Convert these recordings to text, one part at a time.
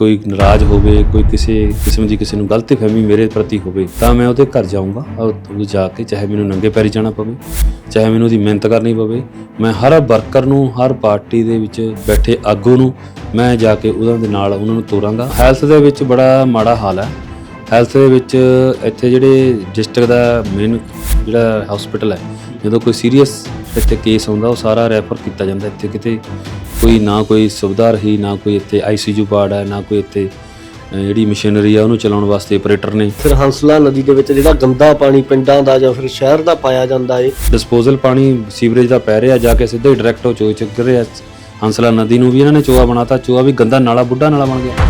ਕੋਈ ਨਾਰਾਜ਼ ਹੋਵੇ, ਕੋਈ ਕਿਸੇ ਕਿਸਮ ਦੀ ਕਿਸੇ ਨੂੰ ਗਲਤੀਫਹਿਮੀ ਮੇਰੇ ਪ੍ਰਤੀ ਹੋਵੇ, ਤਾਂ ਮੈਂ ਉਹਦੇ ਘਰ ਜਾਊਂਗਾ ਔਰ ਉਹ ਜਾ ਕੇ ਚਾਹੇ ਮੈਨੂੰ ਨੰਗੇ ਪੈਰੀ ਜਾਣਾ ਪਵੇ, ਚਾਹੇ ਮੈਨੂੰ ਉਹਦੀ ਮਿਹਨਤ ਕਰਨੀ ਪਵੇ। ਮੈਂ ਹਰ ਵਰਕਰ ਨੂੰ, ਹਰ ਪਾਰਟੀ ਦੇ ਵਿੱਚ ਬੈਠੇ ਆਗੂ ਨੂੰ ਮੈਂ ਜਾ ਕੇ ਉਹਨਾਂ ਦੇ ਨਾਲ ਉਹਨਾਂ ਨੂੰ ਤੋਰਾਂਗਾ। ਹੈਲਥ ਦੇ ਵਿੱਚ ਬੜਾ ਮਾੜਾ ਹਾਲ ਹੈ। ਹੈਲਥ ਦੇ ਵਿੱਚ ਇੱਥੇ ਜਿਹੜੇ ਡਿਸਟ੍ਰਿਕਟ ਦਾ ਮੇਨ ਜਿਹੜਾ ਹਸਪੀਟਲ ਹੈ, ਜਦੋਂ ਕੋਈ ਸੀਰੀਅਸ ਇੱਥੇ ਕੇਸ ਹੁੰਦਾ ਉਹ ਸਾਰਾ ਰੈਫਰ ਕੀਤਾ ਜਾਂਦਾ ਇੱਥੇ। ਕਿਤੇ ਕੋਈ ਨਾ ਕੋਈ ਸੁਵਿਧਾ ਰਹੀ ਨਾ ਕੋਈ ਇੱਥੇ ਆਈਸੀਯੂ ਵਾਰਡ ਹੈ ਨਾ ਕੋਈ ਇੱਥੇ ਜਿਹੜੀ ਮਸ਼ੀਨਰੀ ਆ ਉਹਨੂੰ ਚਲਾਉਣ ਵਾਸਤੇ ਆਪਰੇਟਰ ਨੇ। ਫਿਰ ਹੰਸਲਾ ਨਦੀ ਦੇ ਵਿੱਚ ਜਿਹੜਾ ਗੰਦਾ ਪਾਣੀ ਪਿੰਡਾਂ ਦਾ ਜਾਂ ਫਿਰ ਸ਼ਹਿਰ ਦਾ ਪਾਇਆ ਜਾਂਦਾ ਏ। ਡਿਸਪੋਜ਼ਲ ਪਾਣੀ ਸੀਵਰੇਜ ਦਾ ਪੈ ਰਿਹਾ ਜਾ ਕੇ ਸਿੱਧਾ ਹੀ ਡਾਇਰੈਕਟ ਉਹ ਚੋਏ ਚ ਗਿਰ ਰਿਹਾ। ਹੰਸਲਾ ਨਦੀ ਨੂੰ ਵੀ ਇਹਨਾਂ ਨੇ ਚੋਆ ਬਣਾਤਾ ਚੋਆ ਵੀ ਗੰਦਾ ਨਾਲਾ ਬੁੱਢਾ ਨਾਲਾ ਬਣ ਗਿਆ।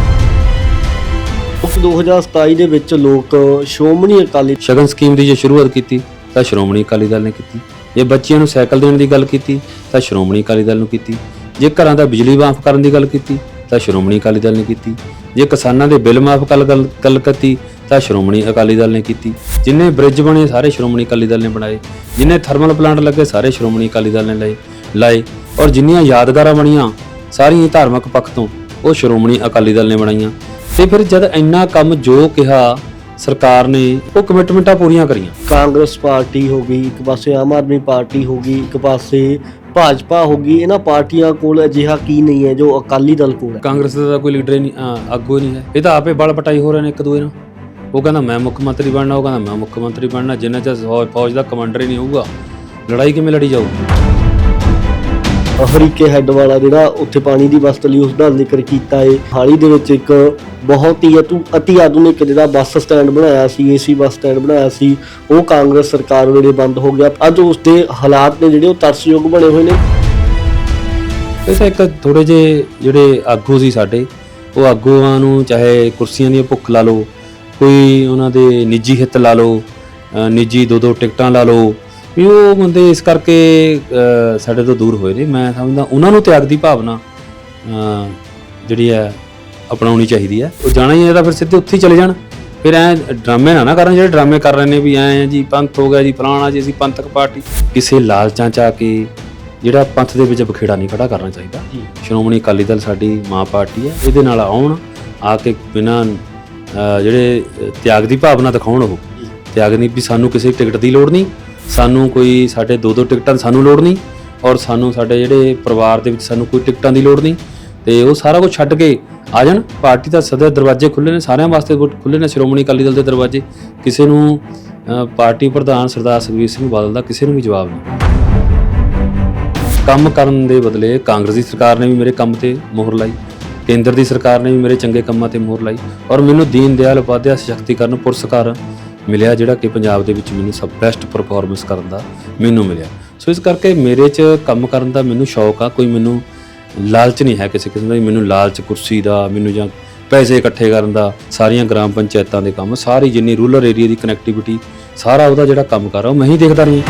ਉਸ 2027 ਦੇ ਵਿੱਚ ਲੋਕ ਸ਼੍ਰੋਮਣੀ ਅਕਾਲੀ ਸ਼ਗਨ ਸਕੀਮ ਦੀ ਜੇ ਸ਼ੁਰੂਆਤ ਕੀਤੀ ਤਾਂ ਸ਼੍ਰੋਮਣੀ ਅਕਾਲੀ ਦਲ ਨੇ ਕੀਤੀ। ਜੇ ਬੱਚਿਆਂ ਨੂੰ ਸਾਈਕਲ ਦੇਣ ਦੀ ਗੱਲ ਕੀਤੀ, ਤਾਂ ਸ਼੍ਰੋਮਣੀ ਅਕਾਲੀ ਦਲ ਨੂੰ ਕੀਤੀ। ਜੇ ਘਰਾਂ ਦਾ ਬਿਜਲੀ ਮਾਫ ਕਰਨ ਦੀ ਗੱਲ ਕੀਤੀ, ਤਾਂ ਸ਼੍ਰੋਮਣੀ ਅਕਾਲੀ ਦਲ ਨੇ ਕੀਤੀ। ਜੇ ਕਿਸਾਨਾਂ ਦੇ ਬਿੱਲ ਮਾਫ ਕਰ ਗੱਲ ਗੱਲ ਕੀਤੀ, ਤਾਂ ਸ਼੍ਰੋਮਣੀ ਅਕਾਲੀ ਦਲ ਨੇ ਕੀਤੀ। ਜਿੰਨੇ ਬ੍ਰਿਜ ਬਣੇ, ਸਾਰੇ ਸ਼੍ਰੋਮਣੀ ਅਕਾਲੀ ਦਲ ਨੇ ਬਣਾਏ। ਜਿੰਨੇ ਥਰਮਲ ਪਲਾਂਟ ਲੱਗੇ, ਸਾਰੇ ਸ਼੍ਰੋਮਣੀ ਅਕਾਲੀ ਦਲ ਨੇ ਲਏ ਲਾਏ। ਔਰ ਜਿੰਨੀਆਂ ਯਾਦਗਾਰਾਂ ਬਣੀਆਂ, ਸਾਰੀਆਂ ਧਾਰਮਿਕ ਪੱਖ ਤੋਂ, ਉਹ ਸ਼੍ਰੋਮਣੀ ਅਕਾਲੀ ਦਲ ਨੇ ਬਣਾਈਆਂ। ਤੇ ਫਿਰ ਜਦ ਇੰਨਾ ਕੰਮ ਜੋ ਕਿਹਾ ਸਰਕਾਰ ਨੇ ਉਹ ਕਮਿਟਮੈਂਟਾਂ ਪੂਰੀਆਂ ਕਰੀਆਂ। ਕਾਂਗਰਸ ਪਾਰਟੀ ਹੋ ਗਈ ਇੱਕ ਪਾਸੇ ਆਮ ਆਦਮੀ ਪਾਰਟੀ ਹੋ ਗਈ ਇੱਕ ਪਾਸੇ ਭਾਜਪਾ ਹੋ ਗਈ ਇਹਨਾਂ ਪਾਰਟੀਆਂ ਕੋਲ ਅਜਿਹਾ ਕੀ ਨਹੀਂ ਹੈ ਜੋ ਅਕਾਲੀ ਦਲ ਕੋਲ ਹੈ। ਕਾਂਗਰਸ ਦਾ ਤਾਂ ਕੋਈ ਲੀਡਰ ਹੀ ਨਹੀਂ ਅਹ ਆਗੂ ਹੀ ਨਹੀਂ ਹੈ। ਇਹ ਤਾਂ ਆਪੇ ਬਲ ਪਟਾਈ ਹੋ ਰਹੇ ਨੇ ਇੱਕ ਦੂਏ ਨਾਲ। ਉਹ ਕਹਿੰਦਾ ਮੈਂ ਮੁੱਖ ਮੰਤਰੀ ਬਣਨਾ। ਉਹ ਕਹਿੰਦਾ ਮੈਂ ਮੁੱਖ ਮੰਤਰੀ ਬਣਨਾ ਜਿੰਨਾ ਚਿਰ ਫੌਜ- ਫੌਜ ਦਾ ਕਮਾਂਡਰ ਹੀ ਨਹੀਂ ਹੋਊਗਾ ਲੜਾਈ ਕਿਵੇਂ ਲੜੀ ਜਾਊਗੀ? ਹਰੀਕੇ ਹੈੱਡ ਵਾਲਾ ਜਿਹੜਾ ਉੱਥੇ ਪਾਣੀ ਦੀ ਵਸਤ ਲਈ ਉਸ ਦਾ ਜ਼ਿਕਰ ਕੀਤਾ ਏ। ਹਾਲੀ ਦੇ ਵਿੱਚ ਇੱਕ ਬਹੁਤ ਹੀ ਅਤੁ- ਅਤੀ ਆਧੁਨਿਕ ਜਿਹੜਾ ਬੱਸ ਸਟੈਂਡ ਬਣਾਇਆ ਸੀ ਏਸੀ ਬੱਸ ਸਟੈਂਡ ਬਣਾਇਆ ਸੀ, ਉਹ ਕਾਂਗਰਸ ਸਰਕਾਰ ਵੇਲੇ ਬੰਦ ਹੋ ਗਿਆ। ਅੱਜ ਉਸ ਦੇ ਹਾਲਾਤ ਨੇ ਜਿਹੜੇ ਉਹ ਤਰਸਯੋਗ ਬਣੇ ਹੋਏ ਨੇ। ਇਹ ਇੱਕ ਥੋੜੇ ਜਿਹੇ ਜਿਹੜੇ ਆਗੂ ਸੀ ਸਾਡੇ, ਉਹ ਆਗੂਆਂ ਨੂੰ ਚਾਹੇ ਕੁਰਸੀਆਂ ਦੀ ਭੁੱਖ ਲਾ ਲਓ, ਕੋਈ ਉਹਨਾਂ ਦੇ ਨਿੱਜੀ ਹਿੱਤ ਲਾ ਲਓ ਨਿੱਜੀ ਦੋ ਦੋ ਟਿਕਟਾਂ ਲਾ ਲਓ ਵੀ ਉਹ ਬੰਦੇ ਇਸ ਕਰਕੇ ਸਾਡੇ ਤੋਂ ਦੂਰ ਹੋਏ ਨੇ। ਮੈਂ ਸਮਝਦਾ ਉਹਨਾਂ ਨੂੰ ਤਿਆਗ ਦੀ ਭਾਵਨਾ ਜਿਹੜੀ ਹੈ ਅਪਣਾਉਣੀ ਚਾਹੀਦੀ ਹੈ। ਉਹ ਜਾਣਾ ਹੀ ਹੈ ਤਾਂ ਫਿਰ ਸਿੱਧੇ ਉੱਥੇ ਹੀ ਚਲੇ ਜਾਣ। ਫਿਰ ਐ ਡਰਾਮੇ ਨਾ ਨਾ ਕਰਨ ਜਿਹੜੇ ਡਰਾਮੇ ਕਰ ਰਹੇ ਨੇ ਵੀ ਐ ਜੀ ਪੰਥ ਹੋ ਗਿਆ ਜੀ ਫਲਾਣਾ ਜੀ ਅਸੀਂ ਪੰਥਕ ਪਾਰਟੀ। ਕਿਸੇ ਲਾਲਚਾਂ ਚ ਆ ਕੇ ਜਿਹੜਾ ਪੰਥ ਦੇ ਵਿੱਚ ਬਖੇੜਾ ਨਹੀਂ ਖੜਾ ਕਰਨਾ ਚਾਹੀਦਾ। ਸ਼੍ਰੋਮਣੀ ਅਕਾਲੀ ਦਲ ਸਾਡੀ ਮਾਂ ਪਾਰਟੀ ਹੈ ਇਹਦੇ ਨਾਲ ਆਉਣ ਆ ਕੇ ਬਿਨਾਂ ਜਿਹੜੇ ਤਿਆਗ ਦੀ ਭਾਵਨਾ ਦਿਖਾਉਣ ਉਹ। ਤਿਆਗ ਨਹੀਂ ਵੀ ਸਾਨੂੰ ਕਿਸੇ ਟਿਕਟ ਦੀ ਲੋੜ ਨਹੀਂ। ਸਾਨੂੰ ਕੋਈ ਸਾਡੇ ਦੋ ਦੋ ਟਿਕਟਾਂ ਦੀ ਸਾਨੂੰ ਲੋੜ ਨਹੀਂ ਔਰ ਸਾਨੂੰ ਸਾਡੇ ਜਿਹੜੇ ਪਰਿਵਾਰ ਦੇ ਵਿੱਚ ਸਾਨੂੰ ਕੋਈ ਟਿਕਟਾਂ ਦੀ ਲੋੜ ਨਹੀਂ। ਤੇ ਉਹ ਸਾਰਾ ਕੁਝ ਛੱਡ ਕੇ ਆ ਜਾਣ। ਪਾਰਟੀ ਦਾ ਸਦਾ ਦਰਵਾਜ਼ੇ ਖੁੱਲੇ ਨੇ, ਸਾਰਿਆਂ ਵਾਸਤੇ ਖੁੱਲੇ ਨੇ ਸ਼੍ਰੋਮਣੀ ਅਕਾਲੀ ਦਲ ਦੇ ਦਰਵਾਜ਼ੇ। ਕਿਸੇ ਨੂੰ ਪਾਰਟੀ ਪ੍ਰਧਾਨ ਸਰਦਾਰ ਸੁਖਬੀਰ ਸਿੰਘ ਬਾਦਲ ਦਾ ਕਿਸੇ ਨੂੰ ਵੀ ਜਵਾਬ ਨਹੀਂ। ਕੰਮ ਕਰਨ ਦੇ ਬਦਲੇ ਕਾਂਗਰਸ ਦੀ ਸਰਕਾਰ ਨੇ ਵੀ ਮੇਰੇ ਕੰਮ ਤੇ ਮੋਹਰ ਲਾਈ, ਕੇਂਦਰ ਦੀ ਸਰਕਾਰ ਨੇ ਵੀ ਮੇਰੇ ਚੰਗੇ ਕੰਮਾਂ ਤੇ ਮੋਹਰ ਲਾਈ ਔਰ ਮੈਨੂੰ ਦੀਨ ਦਿਆਲ ਉਪਾਧਿਆ ਸਸ਼ਕਤੀਕਰਨ ਪੁਰਸਕਾਰ ਮਿਲਿਆ ਜਿਹੜਾ ਕਿ ਪੰਜਾਬ ਦੇ ਵਿੱਚ ਮੈਨੂੰ ਸਭ ਬੈਸਟ ਪਰਫਾਰਮੈਂਸ ਕਰਨ ਦਾ ਮੈਨੂੰ ਮਿਲਿਆ। ਸੋ ਇਸ ਕਰਕੇ ਮੇਰੇ 'ਚ ਕੰਮ ਕਰਨ ਦਾ ਮੈਨੂੰ ਸ਼ੌਕ ਆ, ਕੋਈ ਮੈਨੂੰ ਲਾਲਚ ਨਹੀਂ ਹੈ ਕਿਸੇ ਕਿਸਮ ਦਾ ਮੈਨੂੰ ਲਾਲਚ ਕੁਰਸੀ ਦਾ, ਮੈਨੂੰ ਜਾਂ ਪੈਸੇ ਇਕੱਠੇ ਕਰਨ ਦਾ, ਸਾਰੀਆਂ ਗ੍ਰਾਮ ਪੰਚਾਇਤਾਂ ਦੇ ਕੰਮ, ਸਾਰੀ ਜਿੰਨੀ ਰੂਰਲ ਏਰੀਆ ਦੀ ਕਨੈਕਟੀਵਿਟੀ ਸਾਰਾ ਉਹਦਾ ਜਿਹੜਾ ਕੰਮ ਕਰ ਰਿਹਾ, ਉਹ ਮੈਂ ਹੀ ਦੇਖਦਾ ਰਹੀ।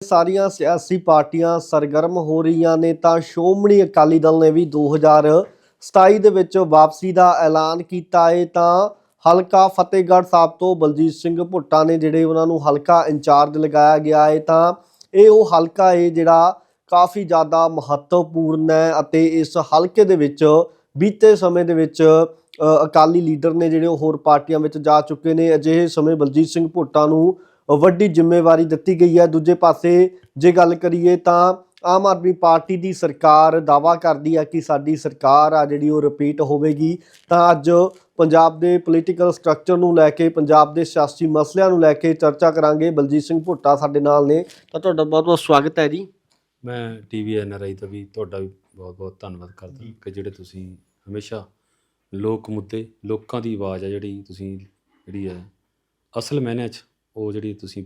ਸਾਰੀਆਂ ਸਿਆਸੀ ਪਾਰਟੀਆਂ ਸਰਗਰਮ ਹੋ ਰਹੀਆਂ ਨੇ, ਤਾਂ ਸ਼੍ਰੋਮਣੀ ਅਕਾਲੀ ਦਲ ਨੇ ਵੀ 2027 ਦੇ ਵਿੱਚ ਵਾਪਸੀ ਦਾ ਐਲਾਨ ਕੀਤਾ ਹੈ ਤਾਂ ਹਲਕਾ ਫਤਿਹਗੜ੍ਹ ਸਾਹਿਬ ਤੋਂ ਬਲਜੀਤ ਸਿੰਘ ਭੁੱਟਾ ਨੇ ਜਿਹੜੇ ਉਹਨਾਂ ਨੂੰ ਹਲਕਾ ਇੰਚਾਰਜ ਲਗਾਇਆ ਗਿਆ ਹੈ ਤਾਂ ਇਹ ਉਹ ਹਲਕਾ ਹੈ ਜਿਹੜਾ ਕਾਫੀ ਜ਼ਿਆਦਾ ਮਹੱਤਵਪੂਰਨ ਹੈ ਅਤੇ ਇਸ ਹਲਕੇ ਦੇ ਵਿੱਚ ਬੀਤੇ ਸਮੇਂ ਦੇ ਵਿੱਚ ਅਕਾਲੀ ਲੀਡਰ ਨੇ ਜਿਹੜੇ ਉਹ ਹੋਰ ਪਾਰਟੀਆਂ ਵਿੱਚ ਜਾ ਚੁੱਕੇ ਨੇ, ਅਜਿਹੇ ਸਮੇਂ ਬਲਜੀਤ ਸਿੰਘ ਭੁੱਟਾ ਨੂੰ ਵੱਡੀ ਜ਼ਿੰਮੇਵਾਰੀ ਦਿੱਤੀ ਗਈ ਹੈ। ਦੂਜੇ ਪਾਸੇ ਜੇ ਗੱਲ ਕਰੀਏ ਤਾਂ ਆਮ ਆਦਮੀ ਪਾਰਟੀ ਦੀ ਸਰਕਾਰ ਦਾਵਾ ਕਰਦੀ ਹੈ ਕਿ ਸਾਡੀ ਸਰਕਾਰ ਆ ਜਿਹੜੀ ਉਹ ਰਿਪੀਟ ਹੋਵੇਗੀ ਤਾਂ ਅੱਜ ਪੰਜਾਬ ਦੇ ਪੋਲੀਟੀਕਲ ਸਟਰਕਚਰ ਨੂੰ ਲੈ ਕੇ ਪੰਜਾਬ ਦੇ ਸਿਆਸੀ ਮਸਲਿਆਂ ਨੂੰ ਲੈ ਕੇ ਚਰਚਾ ਕਰਾਂਗੇ। ਬਲਜੀਤ ਸਿੰਘ ਭੁੱਟਾ ਸਾਡੇ ਨਾਲ ਨੇ। ਤਾਂ ਤੁਹਾਡਾ ਬਹੁਤ ਬਹੁਤ ਸਵਾਗਤ ਹੈ ਜੀ। ਮੈਂ ਟੀਵੀ ਐਨਆਰਆਈ ਦਾ ਵੀ ਤੁਹਾਡਾ ਵੀ ਬਹੁਤ-ਬਹੁਤ ਧੰਨਵਾਦ ਕਰਦਾ ਕਿ ਜਿਹੜੇ ਤੁਸੀਂ ਹਮੇਸ਼ਾ ਲੋਕ ਮੁੱਦੇ ਲੋਕਾਂ ਦੀ ਆਵਾਜ਼ ਆ ਜਿਹੜੀ ਤੁਸੀਂ ਜਿਹੜੀ ਹੈ ਅਸਲ ਮਾਇਨੇ 'ਚ ਉਹ ਜਿਹੜੀ ਤੁਸੀਂ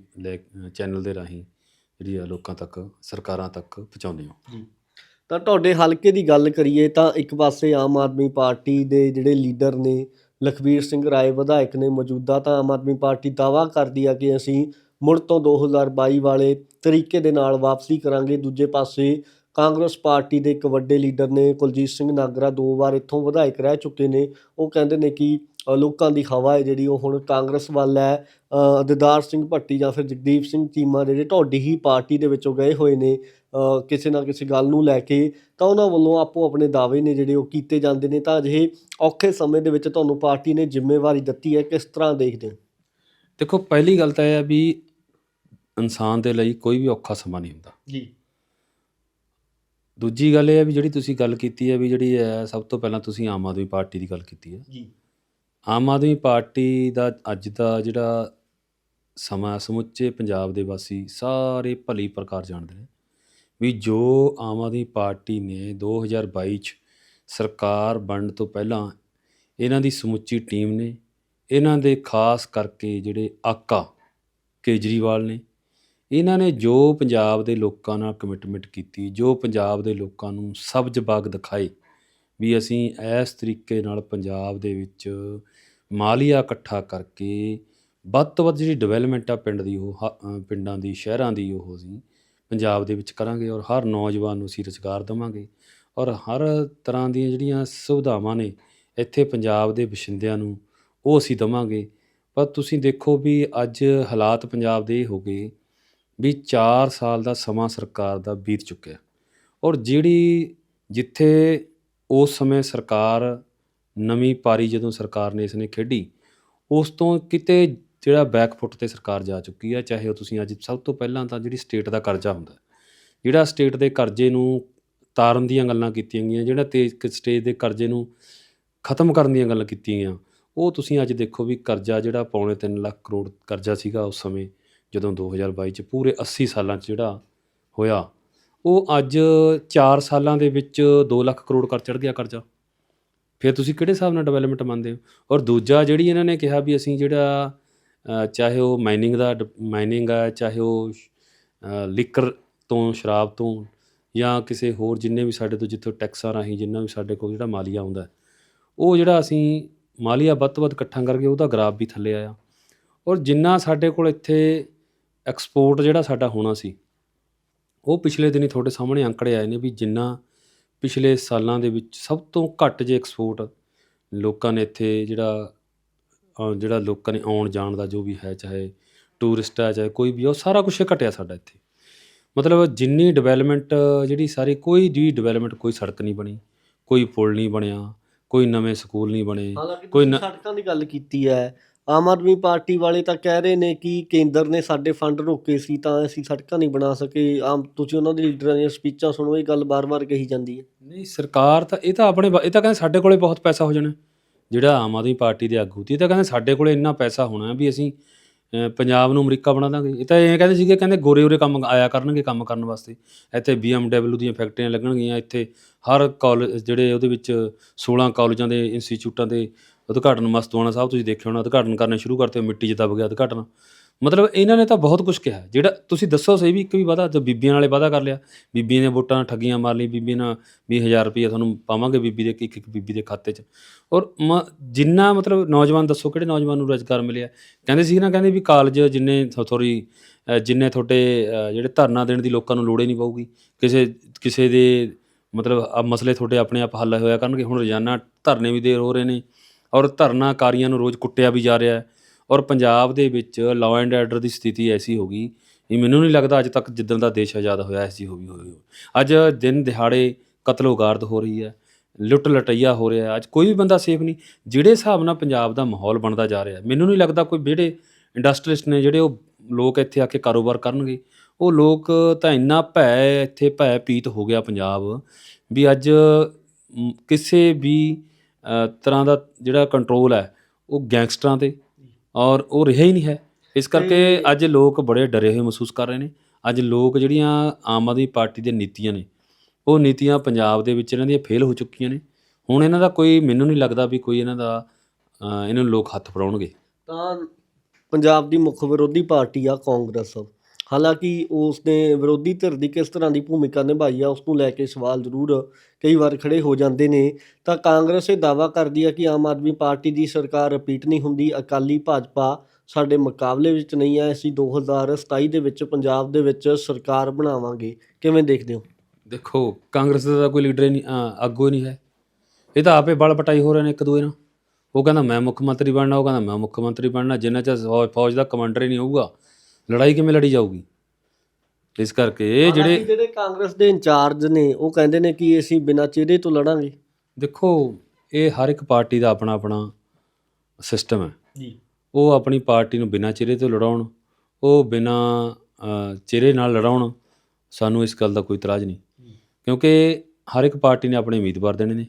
ਚੈਨਲ ਦੇ ਰਾਹੀਂ ਜਿਹੜੀ ਆ ਲੋਕਾਂ ਤੱਕ, ਸਰਕਾਰਾਂ ਤੱਕ ਪਹੁੰਚਾਉਂਦੇ ਹੋ। ਤਾਂ ਤੁਹਾਡੇ ਹਲਕੇ ਦੀ ਗੱਲ ਕਰੀਏ ਤਾਂ ਇੱਕ ਪਾਸੇ ਆਮ ਆਦਮੀ ਪਾਰਟੀ ਦੇ ਜਿਹੜੇ ਲੀਡਰ ਨੇ ਲਖਵੀਰ ਸਿੰਘ ਰਾਏ ਵਿਧਾਇਕ ਨੇ ਮੌਜੂਦਾ ਤਾਂ ਆਮ ਆਦਮੀ ਪਾਰਟੀ ਦਾਵਾ ਕਰਦੀ ਆ ਕਿ ਅਸੀਂ ਮੁੜ ਤੋਂ 2022 ਵਾਲੇ ਤਰੀਕੇ ਦੇ ਨਾਲ ਵਾਪਸੀ ਕਰਾਂਗੇ। ਦੂਜੇ ਪਾਸੇ ਕਾਂਗਰਸ ਪਾਰਟੀ ਦੇ ਇੱਕ ਵੱਡੇ ਲੀਡਰ ਨੇ ਕੁਲਜੀਤ ਸਿੰਘ ਨਾਗਰਾ, ਦੋ ਵਾਰ ਇੱਥੋਂ ਵਿਧਾਇਕ ਰਹਿ ਚੁੱਕੇ ਨੇ। ਉਹ ਕਹਿੰਦੇ ਨੇ ਕਿ ਲੋਕਾਂ ਦੀ ਹਵਾ ਹੈ ਜਿਹੜੀ ਉਹ ਹੁਣ ਕਾਂਗਰਸ ਵੱਲ ਹੈ। ਦਿਦਾਰ ਸਿੰਘ ਭੱਟੀ ਜਾਂ ਫਿਰ ਜਗਦੀਪ ਸਿੰਘ ਚੀਮਾ ਜਿਹੜੇ ਤੁਹਾਡੀ ਹੀ ਪਾਰਟੀ ਦੇ ਵਿੱਚੋਂ ਗਏ ਹੋਏ ਨੇ ਕਿਸੇ ਨਾ ਕਿਸੇ ਗੱਲ ਨੂੰ ਲੈ ਕੇ ਤਾਂ ਉਹਨਾਂ ਵੱਲੋਂ ਆਪੋ ਆਪਣੇ ਦਾਅਵੇ ਨੇ ਜਿਹੜੇ ਉਹ ਕੀਤੇ ਜਾਂਦੇ ਨੇ। ਤਾਂ ਅਜਿਹੇ ਔਖੇ ਸਮੇਂ ਦੇ ਵਿੱਚ ਤੁਹਾਨੂੰ ਪਾਰਟੀ ਨੇ ਜ਼ਿੰਮੇਵਾਰੀ ਦਿੱਤੀ ਹੈ ਕਿਸ ਤਰ੍ਹਾਂ ਦੇਖਦੇ ਹੋ? ਦੇਖੋ ਪਹਿਲੀ ਗੱਲ ਤਾਂ ਇਹ ਹੈ ਵੀ ਇਨਸਾਨ ਦੇ ਲਈ ਕੋਈ ਵੀ ਔਖਾ ਸਮਾਂ ਨਹੀਂ ਹੁੰਦਾ। ਜੀ। ਦੂਜੀ ਗੱਲ ਇਹ ਹੈ ਵੀ ਜਿਹੜੀ ਤੁਸੀਂ ਗੱਲ ਕੀਤੀ ਹੈ ਵੀ ਜਿਹੜੀ ਹੈ ਸਭ ਤੋਂ ਪਹਿਲਾਂ ਤੁਸੀਂ ਆਮ ਆਦਮੀ ਪਾਰਟੀ ਦੀ ਗੱਲ ਕੀਤੀ ਹੈ। ਜੀ। ਆਮ ਆਦਮੀ ਪਾਰਟੀ ਦਾ ਅੱਜ ਦਾ ਜਿਹੜਾ ਸਮਾਂ ਸਮੁੱਚੇ ਪੰਜਾਬ ਦੇ ਵਾਸੀ ਸਾਰੇ ਭਲੀ ਪ੍ਰਕਾਰ ਜਾਣਦੇ ਨੇ ਵੀ ਜੋ ਆਮ ਆਦਮੀ ਪਾਰਟੀ ਨੇ 2022 ਚ ਸਰਕਾਰ ਬਣਨ ਤੋਂ ਪਹਿਲਾਂ ਇਹਨਾਂ ਦੀ ਸਮੁੱਚੀ ਟੀਮ ਨੇ, ਇਹਨਾਂ ਦੇ ਖਾਸ ਕਰਕੇ ਜਿਹੜੇ ਆਕਾ ਕੇਜਰੀਵਾਲ ਨੇ, ਇਹਨਾਂ ਨੇ ਜੋ ਪੰਜਾਬ ਦੇ ਲੋਕਾਂ ਨਾਲ ਕਮਿਟਮੈਂਟ ਕੀਤੀ, ਜੋ ਪੰਜਾਬ ਦੇ ਲੋਕਾਂ ਨੂੰ ਸਬਜ਼ ਬਾਗ ਦਿਖਾਏ ਵੀ ਅਸੀਂ ਇਸ ਤਰੀਕੇ ਨਾਲ ਪੰਜਾਬ ਦੇ ਵਿੱਚ ਮਾਲੀਆ ਇਕੱਠਾ ਕਰਕੇ ਵੱਧ ਤੋਂ ਵੱਧ ਜਿਹੜੀ ਡਿਵੈਲਪਮੈਂਟ ਆ ਪਿੰਡ ਦੀ ਉਹ ਹ- ਪਿੰਡਾਂ ਦੀ, ਸ਼ਹਿਰਾਂ ਦੀ ਉਹ ਅਸੀਂ ਪੰਜਾਬ ਦੇ ਵਿੱਚ ਕਰਾਂਗੇ ਔਰ ਹਰ ਨੌਜਵਾਨ ਨੂੰ ਅਸੀਂ ਰੁਜ਼ਗਾਰ ਦੇਵਾਂਗੇ ਔਰ ਹਰ ਤਰ੍ਹਾਂ ਦੀਆਂ ਜਿਹੜੀਆਂ ਸੁਵਿਧਾਵਾਂ ਨੇ ਇੱਥੇ ਪੰਜਾਬ ਦੇ ਵਸਿੰਦਿਆਂ ਨੂੰ ਉਹ ਅਸੀਂ ਦੇਵਾਂਗੇ। ਪਰ ਤੁਸੀਂ ਦੇਖੋ ਵੀ ਅੱਜ ਹਾਲਾਤ ਪੰਜਾਬ ਦੇ ਇਹ ਹੋ ਗਏ ਵੀ 4 ਸਾਲ ਦਾ ਸਮਾਂ ਸਰਕਾਰ ਦਾ ਬੀਤ ਚੁੱਕਿਆ ਔਰ ਜਿਹੜੀ ਜਿੱਥੇ ਉਸ ਸਮੇਂ ਸਰਕਾਰ, ਨਵੀਂ ਪਾਰੀ ਜਦੋਂ ਸਰਕਾਰ ਨੇ ਇਸ ਨੇ ਖੇਡੀ, ਉਸ ਤੋਂ ਕਿਤੇ ਜਿਹੜਾ ਬੈਕਫੁੱਟ ਤੇ ਸਰਕਾਰ ਜਾ ਚੁੱਕੀ ਹੈ ਚਾਹੇ ਉਹ ਤੁਸੀਂ ਅੱਜ ਸਭ ਤੋਂ ਪਹਿਲਾਂ ਤਾਂ ਜਿਹੜੀ ਸਟੇਟ ਦਾ ਕਰਜ਼ਾ ਹੁੰਦਾ, ਜਿਹੜਾ ਸਟੇਟ ਦੇ ਕਰਜ਼ੇ ਨੂੰ ਤਾਰਨ ਦੀਆਂ ਗੱਲਾਂ ਕੀਤੀਆਂ ਗਈਆਂ, ਜਿਹੜਾ ਤੇ ਸਟੇਜ ਦੇ ਕਰਜ਼ੇ ਨੂੰ ਖਤਮ ਕਰਨ ਦੀਆਂ ਗੱਲਾਂ ਕੀਤੀਆਂ ਗਈਆਂ, ਉਹ ਤੁਸੀਂ ਅੱਜ ਦੇਖੋ ਵੀ ਕਰਜ਼ਾ ਜਿਹੜਾ ਪੌਣੇ 3 ਲੱਖ ਕਰੋੜ ਕਰਜ਼ਾ ਸੀਗਾ ਉਸ ਸਮੇਂ, ਜਦੋਂ 2022 ਚ ਪੂਰੇ 80 ਸਾਲਾਂ ਚ ਜਿਹੜਾ ਹੋਇਆ ਉਹ ਅੱਜ 4 ਸਾਲਾਂ ਦੇ ਵਿੱਚ 2 ਲੱਖ ਕਰੋੜ ਕਰ ਚੜ ਗਿਆ ਕਰਜ਼ਾ। ਫਿਰ ਤੁਸੀਂ ਕਿਹੜੇ ਹਿਸਾਬ ਨਾਲ ਡਿਵੈਲਪਮੈਂਟ ਮੰਨਦੇ ਹੋ? ਔਰ ਦੂਜਾ ਜਿਹੜੀ ਇਹਨਾਂ ਨੇ ਕਿਹਾ ਵੀ ਅਸੀਂ ਜਿਹੜਾ ਚਾਹੇ ਉਹ ਮਾਈਨਿੰਗ ਦਾ ਮਾਈਨਿੰਗ ਹੈ ਚਾਹੇ ਉਹ ਲਿਕਰ ਤੋਂ, ਸ਼ਰਾਬ ਤੋਂ ਜਾਂ ਕਿਸੇ ਹੋਰ ਜਿੰਨੇ ਵੀ ਸਾਡੇ ਤੋਂ ਜਿੱਥੋਂ ਟੈਕਸਾਂ ਰਾਹੀਂ ਜਿੰਨਾ ਵੀ ਸਾਡੇ ਕੋਲ ਜਿਹੜਾ ਮਾਲੀਆ ਆਉਂਦਾ, ਉਹ ਜਿਹੜਾ ਅਸੀਂ ਮਾਲੀਆ ਵੱਧ ਤੋਂ ਵੱਧ ਇਕੱਠਾ ਕਰਕੇ ਉਹਦਾ ਗ੍ਰਾਫ ਵੀ ਥੱਲੇ ਆਇਆ। ਔਰ ਜਿੰਨਾ ਸਾਡੇ ਕੋਲ ਇੱਥੇ ਐਕਸਪੋਰਟ ਜਿਹੜਾ ਸਾਡਾ ਹੋਣਾ ਸੀ ਉਹ ਪਿਛਲੇ ਦਿਨੀ ਤੁਹਾਡੇ ਸਾਹਮਣੇ ਅੰਕੜੇ ਆਏ ਨੇ ਵੀ ਜਿੰਨਾ ਪਿਛਲੇ ਸਾਲਾਂ ਦੇ ਵਿੱਚ ਸਭ ਤੋਂ ਘੱਟ ਜੇ ਐਕਸਪੋਰਟ ਲੋਕਾਂ ਨੇ ਇੱਥੇ ਜਿਹੜਾ ਜਿਹੜਾ ਲੋਕਾਂ ਨੇ ਆਉਣ ਜਾਣ ਦਾ ਜੋ ਵੀ ਹੈ ਚਾਹੇ ਟੂਰਿਸਟ ਹੈ ਚਾਹੇ ਕੋਈ ਵੀ ਆ, ਉਹ ਸਾਰਾ ਕੁਝ ਘਟਿਆ ਸਾਡਾ ਇੱਥੇ। ਮਤਲਬ ਜਿੰਨੀ ਡਿਵੈਲਪਮੈਂਟ ਜਿਹੜੀ ਸਾਰੀ ਕੋਈ ਵੀ ਡਿਵੈਲਪਮੈਂਟ ਕੋਈ ਸੜਕ ਨਹੀਂ ਬਣੀ ਕੋਈ ਪੁਲ ਨਹੀਂ ਬਣਿਆ ਕੋਈ ਨਵੇਂ ਸਕੂਲ ਨਹੀਂ ਬਣੇ ਕੋਈ ਸੜਕਾਂ ਦੀ ਗੱਲ ਕੀਤੀ ਹੈ ਆਮ ਆਦਮੀ ਪਾਰਟੀ ਵਾਲੇ ਤਾਂ ਕਹਿ ਰਹੇ ਨੇ ਕਿ ਕੇਂਦਰ ਨੇ ਸਾਡੇ ਫੰਡ ਰੋਕੇ ਸੀ ਤਾਂ ਅਸੀਂ ਸੜਕਾਂ ਨਹੀਂ ਬਣਾ ਸਕੇ। ਆਮ ਤੁਸੀਂ ਉਹਨਾਂ ਦੇ ਲੀਡਰਾਂ ਦੀਆਂ ਸਪੀਚਾਂ ਸੁਣੋ, ਇਹ ਗੱਲ ਬਾਰ-ਬਾਰ ਕਹੀ ਜਾਂਦੀ ਹੈ। ਨਹੀਂ, ਸਰਕਾਰ ਤਾਂ, ਇਹ ਤਾਂ ਆਪਣੇ ਇਹ ਤਾਂ ਕਹਿੰਦੇ ਸਾਡੇ ਕੋਲੇ ਬਹੁਤ ਪੈਸਾ ਹੋ ਜਾਣਾ। ਜਿਹੜਾ ਆਮ ਆਦਮੀ ਪਾਰਟੀ ਦੇ ਆਗੂ ਸੀ, ਇਹ ਤਾਂ ਕਹਿੰਦੇ ਸਾਡੇ ਕੋਲੇ ਇੰਨਾ ਪੈਸਾ ਹੋਣਾ ਵੀ ਅਸੀਂ ਪੰਜਾਬ ਨੂੰ ਅਮਰੀਕਾ ਬਣਾ ਦਾਂਗੇ। ਇਹ ਤਾਂ ਇਹ ਕਹਿੰਦੇ ਸੀਗੇ, ਕਹਿੰਦੇ ਗੋਰੇ ਉਰੇ ਕੰਮ ਆਇਆ ਕਰਨਗੇ ਕੰਮ ਕਰਨ ਵਾਸਤੇ। ਇੱਥੇ BMW ਦੀਆਂ ਫੈਕਟਰੀਆਂ ਲੱਗਣਗੀਆਂ, ਇੱਥੇ ਹਰ ਕਾਲਜ, ਜਿਹੜੇ ਉਹਦੇ ਵਿੱਚ 16 ਕਾਲਜਾਂ ਦੇ ਇੰਸਟੀਚਿਊਟਾਂ ਦੇ ਉਦਘਾਟਨ ਮਸਤਵਾਣਾ ਸਾਹਿਬ ਤੁਸੀਂ ਦੇਖਿਆ ਹੋਣਾ, ਉਦਘਾਟਨ ਕਰਨੇ ਸ਼ੁਰੂ ਕਰਤੇ, ਮਿੱਟੀ 'ਚ ਦਬ ਗਿਆ ਉਦਘਾਟਨ। ਮਤਲਬ ਇਹਨਾਂ ਨੇ ਤਾਂ ਬਹੁਤ ਕੁਝ ਕਿਹਾ। ਜਿਹੜਾ ਤੁਸੀਂ ਦੱਸੋ ਸਹੀ ਵੀ ਇੱਕ ਵੀ ਵਾਦਾ ਜੋ ਬੀਬੀਆਂ ਨਾਲੇ ਵਾਦਾ ਕਰ ਲਿਆ, ਬੀਬੀਆਂ ਨੇ ਵੋਟਾਂ ਠੱਗੀਆਂ ਮਾਰ ਲਈ ਬੀਬੀ ਨਾਲ 20000 ਰੁਪਏ ਤੁਹਾਨੂੰ ਪਾਵਾਂਗੇ ਬੀਬੀ ਦੇ ਇੱਕ ਇੱਕ ਬੀਬੀ ਦੇ ਖਾਤੇ 'ਚ। ਔਰ ਮ- ਜਿੰਨਾ ਮਤਲਬ ਨੌਜਵਾਨ ਦੱਸੋ ਕਿਹੜੇ ਨੌਜਵਾਨ ਨੂੰ ਰੁਜ਼ਗਾਰ ਮਿਲਿਆ? ਕਹਿੰਦੇ ਸੀ ਨਾ, ਕਹਿੰਦੇ ਵੀ ਕਾਲਜ ਜਿੰਨੇ ਥੋੜੀ ਜਿੰਨੇ ਤੁਹਾਡੇ ਜਿਹੜੇ ਧਰਨਾ ਦੇਣ ਦੀ ਲੋਕਾਂ ਨੂੰ ਲੋੜ ਹੀ ਨਹੀਂ ਪਊਗੀ। ਕਿਸੇ ਕਿਸੇ ਦੇ ਮਤਲਬ ਆ ਮਸਲੇ ਤੁਹਾਡੇ ਆਪਣੇ ਆਪ ਹੱਲ ਹੋਇਆ ਕਰਨਗੇ, ਹੁਣ ਰੋਜ਼ਾਨਾ ਧਰਨੇ ਵੀ ਦੇਰ ਹੋ ਰਹੇ ਨੇ। ਔਰ ਧਰਨਾਕਾਰੀਆਂ ਨੂੰ ਰੋਜ਼ ਕੁੱਟਿਆ ਵੀ ਜਾ ਰਿਹਾ ਹੈ। ਔਰ ਪੰਜਾਬ ਦੇ ਵਿੱਚ ਲਾਅ ਐਂਡ ਆਰਡਰ ਦੀ ਸਥਿਤੀ ਐਸੀ ਹੋ ਗਈ ਵੀ ਮੈਨੂੰ ਨਹੀਂ ਲੱਗਦਾ ਅੱਜ ਤੱਕ ਜਿੱਦਣ ਦਾ ਦੇਸ਼ ਆਜ਼ਾਦ ਹੋਇਆ, ਐਸੀ ਹੋ ਗਈ ਹੋਈ ਅੱਜ ਦਿਨ ਦਿਹਾੜੇ ਕਤਲੋਗਾਰਦ ਹੋ ਰਹੀ ਹੈ, ਲੁੱਟ ਲਟਈਆ ਹੋ ਰਿਹਾ ਅੱਜ ਕੋਈ ਵੀ ਬੰਦਾ ਸੇਫ ਨਹੀਂ। ਜਿਹੜੇ ਹਿਸਾਬ ਨਾਲ ਪੰਜਾਬ ਦਾ ਮਾਹੌਲ ਬਣਦਾ ਜਾ ਰਿਹਾ, ਮੈਨੂੰ ਨਹੀਂ ਲੱਗਦਾ ਕੋਈ ਜਿਹੜੇ ਇੰਡਸਟਰੀਲਿਸਟ ਨੇ ਜਿਹੜੇ ਉਹ ਲੋਕ ਇੱਥੇ ਆ ਕੇ ਕਾਰੋਬਾਰ ਕਰਨਗੇ। ਉਹ ਲੋਕ ਤਾਂ ਇੰਨਾ ਭੈ, ਇੱਥੇ ਭੈ ਪੀਤ ਹੋ ਗਿਆ ਪੰਜਾਬ, ਵੀ ਅੱਜ ਕਿਸੇ ਵੀ ਤਰ੍ਹਾਂ ਦਾ ਜਿਹੜਾ ਕੰਟਰੋਲ ਹੈ ਉਹ ਗੈਂਗਸਟਰਾਂ ਤੇ ਔਰ ਉਹ ਰਿਹਾ ਹੀ ਨਹੀਂ ਹੈ। ਇਸ ਕਰਕੇ ਅੱਜ ਲੋਕ ਬੜੇ ਡਰੇ ਹੋਏ ਮਹਿਸੂਸ ਕਰ ਰਹੇ ਨੇ। ਅੱਜ ਲੋਕ ਜਿਹੜੀਆਂ ਆਮ ਆਦਮੀ ਪਾਰਟੀ ਦੀਆਂ ਨੀਤੀਆਂ ਨੇ ਉਹ ਨੀਤੀਆਂ ਪੰਜਾਬ ਦੇ ਵਿੱਚ ਇਹਨਾਂ ਦੀਆਂ ਫੇਲ ਹੋ ਚੁੱਕੀਆਂ ਨੇ। ਹੁਣ ਇਹਨਾਂ ਦਾ ਕੋਈ ਮੈਨੂੰ ਨਹੀਂ ਲੱਗਦਾ ਵੀ ਕੋਈ ਇਹਨਾਂ ਦਾ ਇਹਨਾਂ ਨੂੰ ਲੋਕ ਹੱਥ ਫੜਾਉਣਗੇ। ਤਾਂ ਪੰਜਾਬ ਦੀ ਮੁੱਖ ਵਿਰੋਧੀ ਪਾਰਟੀ ਆ ਕਾਂਗਰਸ। ਹਾਲਾਂਕਿ ਉਸ ਨੇ ਵਿਰੋਧੀ ਧਿਰ ਦੀ ਕਿਸ ਤਰ੍ਹਾਂ ਦੀ ਭੂਮਿਕਾ ਨਿਭਾਈ ਆ ਉਸ ਨੂੰ ਲੈ ਕੇ ਸਵਾਲ ਜ਼ਰੂਰ ਕਈ ਵਾਰ ਖੜੇ ਹੋ ਜਾਂਦੇ ਨੇ। ਤਾਂ ਕਾਂਗਰਸ ਇਹ ਦਾਵਾ ਕਰਦੀ ਆ ਕਿ ਆਮ ਆਦਮੀ ਪਾਰਟੀ ਦੀ ਸਰਕਾਰ ਰਿਪੀਟ ਨਹੀਂ ਹੁੰਦੀ, ਅਕਾਲੀ ਭਾਜਪਾ ਸਾਡੇ ਮੁਕਾਬਲੇ ਵਿੱਚ ਨਹੀਂ ਆ, ਅਸੀਂ 2027 ਦੇ ਵਿੱਚ ਪੰਜਾਬ ਦੇ ਵਿੱਚ ਸਰਕਾਰ ਬਣਾਵਾਂਗੇ। ਕਿਵੇਂ ਦੇਖਦੇ ਹੋ? ਦੇਖੋ, ਕਾਂਗਰਸ ਦਾ ਕੋਈ ਲੀਡਰ ਹੀ ਨਹੀਂ ਆਗੂ ਹੀ ਨਹੀਂ ਹੈ। ਇਹ ਤਾਂ ਆਪੇ ਬਲ ਪਟਾਈ ਹੋ ਰਹੇ ਨੇ ਇੱਕ ਦੂਏ ਨਾਲ। ਉਹ ਕਹਿੰਦਾ ਮੈਂ ਮੁੱਖ ਮੰਤਰੀ ਬਣਨਾ, ਉਹ ਕਹਿੰਦਾ ਮੈਂ ਮੁੱਖ ਮੰਤਰੀ ਬਣਨਾ, ਜਿੰਨਾ ਚਿਰ ਫੌਜ- ਫੌਜ ਦਾ ਕਮਾਂਡਰ ਹੀ ਨਹੀਂ ਹੋਊਗਾ। ਲੜਾਈ ਕਿਵੇਂ ਲੜੀ ਜਾਊਗੀ? ਇਸ ਕਰਕੇ ਇਹ ਜਿਹੜੇ ਜਿਹੜੇ ਕਾਂਗਰਸ ਦੇ ਇੰਚਾਰਜ ਨੇ ਉਹ ਕਹਿੰਦੇ ਨੇ ਕਿ ਅਸੀਂ ਬਿਨਾਂ ਚਿਹਰੇ ਤੋਂ ਲੜਾਂਗੇ। ਦੇਖੋ ਇਹ ਹਰ ਇੱਕ ਪਾਰਟੀ ਦਾ ਆਪਣਾ ਆਪਣਾ ਸਿਸਟਮ ਹੈ। ਜੀ। ਉਹ ਆਪਣੀ ਪਾਰਟੀ ਨੂੰ ਬਿਨਾਂ ਚਿਹਰੇ ਤੋਂ ਲੜਾਉਣ ਉਹ ਬਿਨਾਂ ਚਿਹਰੇ ਨਾਲ ਲੜਾਉਣ ਸਾਨੂੰ ਇਸ ਗੱਲ ਦਾ ਕੋਈ ਇਤਰਾਜ਼ ਨਹੀਂ। ਕਿਉਂਕਿ ਹਰ ਇੱਕ ਪਾਰਟੀ ਨੇ ਆਪਣੇ ਉਮੀਦਵਾਰ ਦੇਣੇ ਨੇ।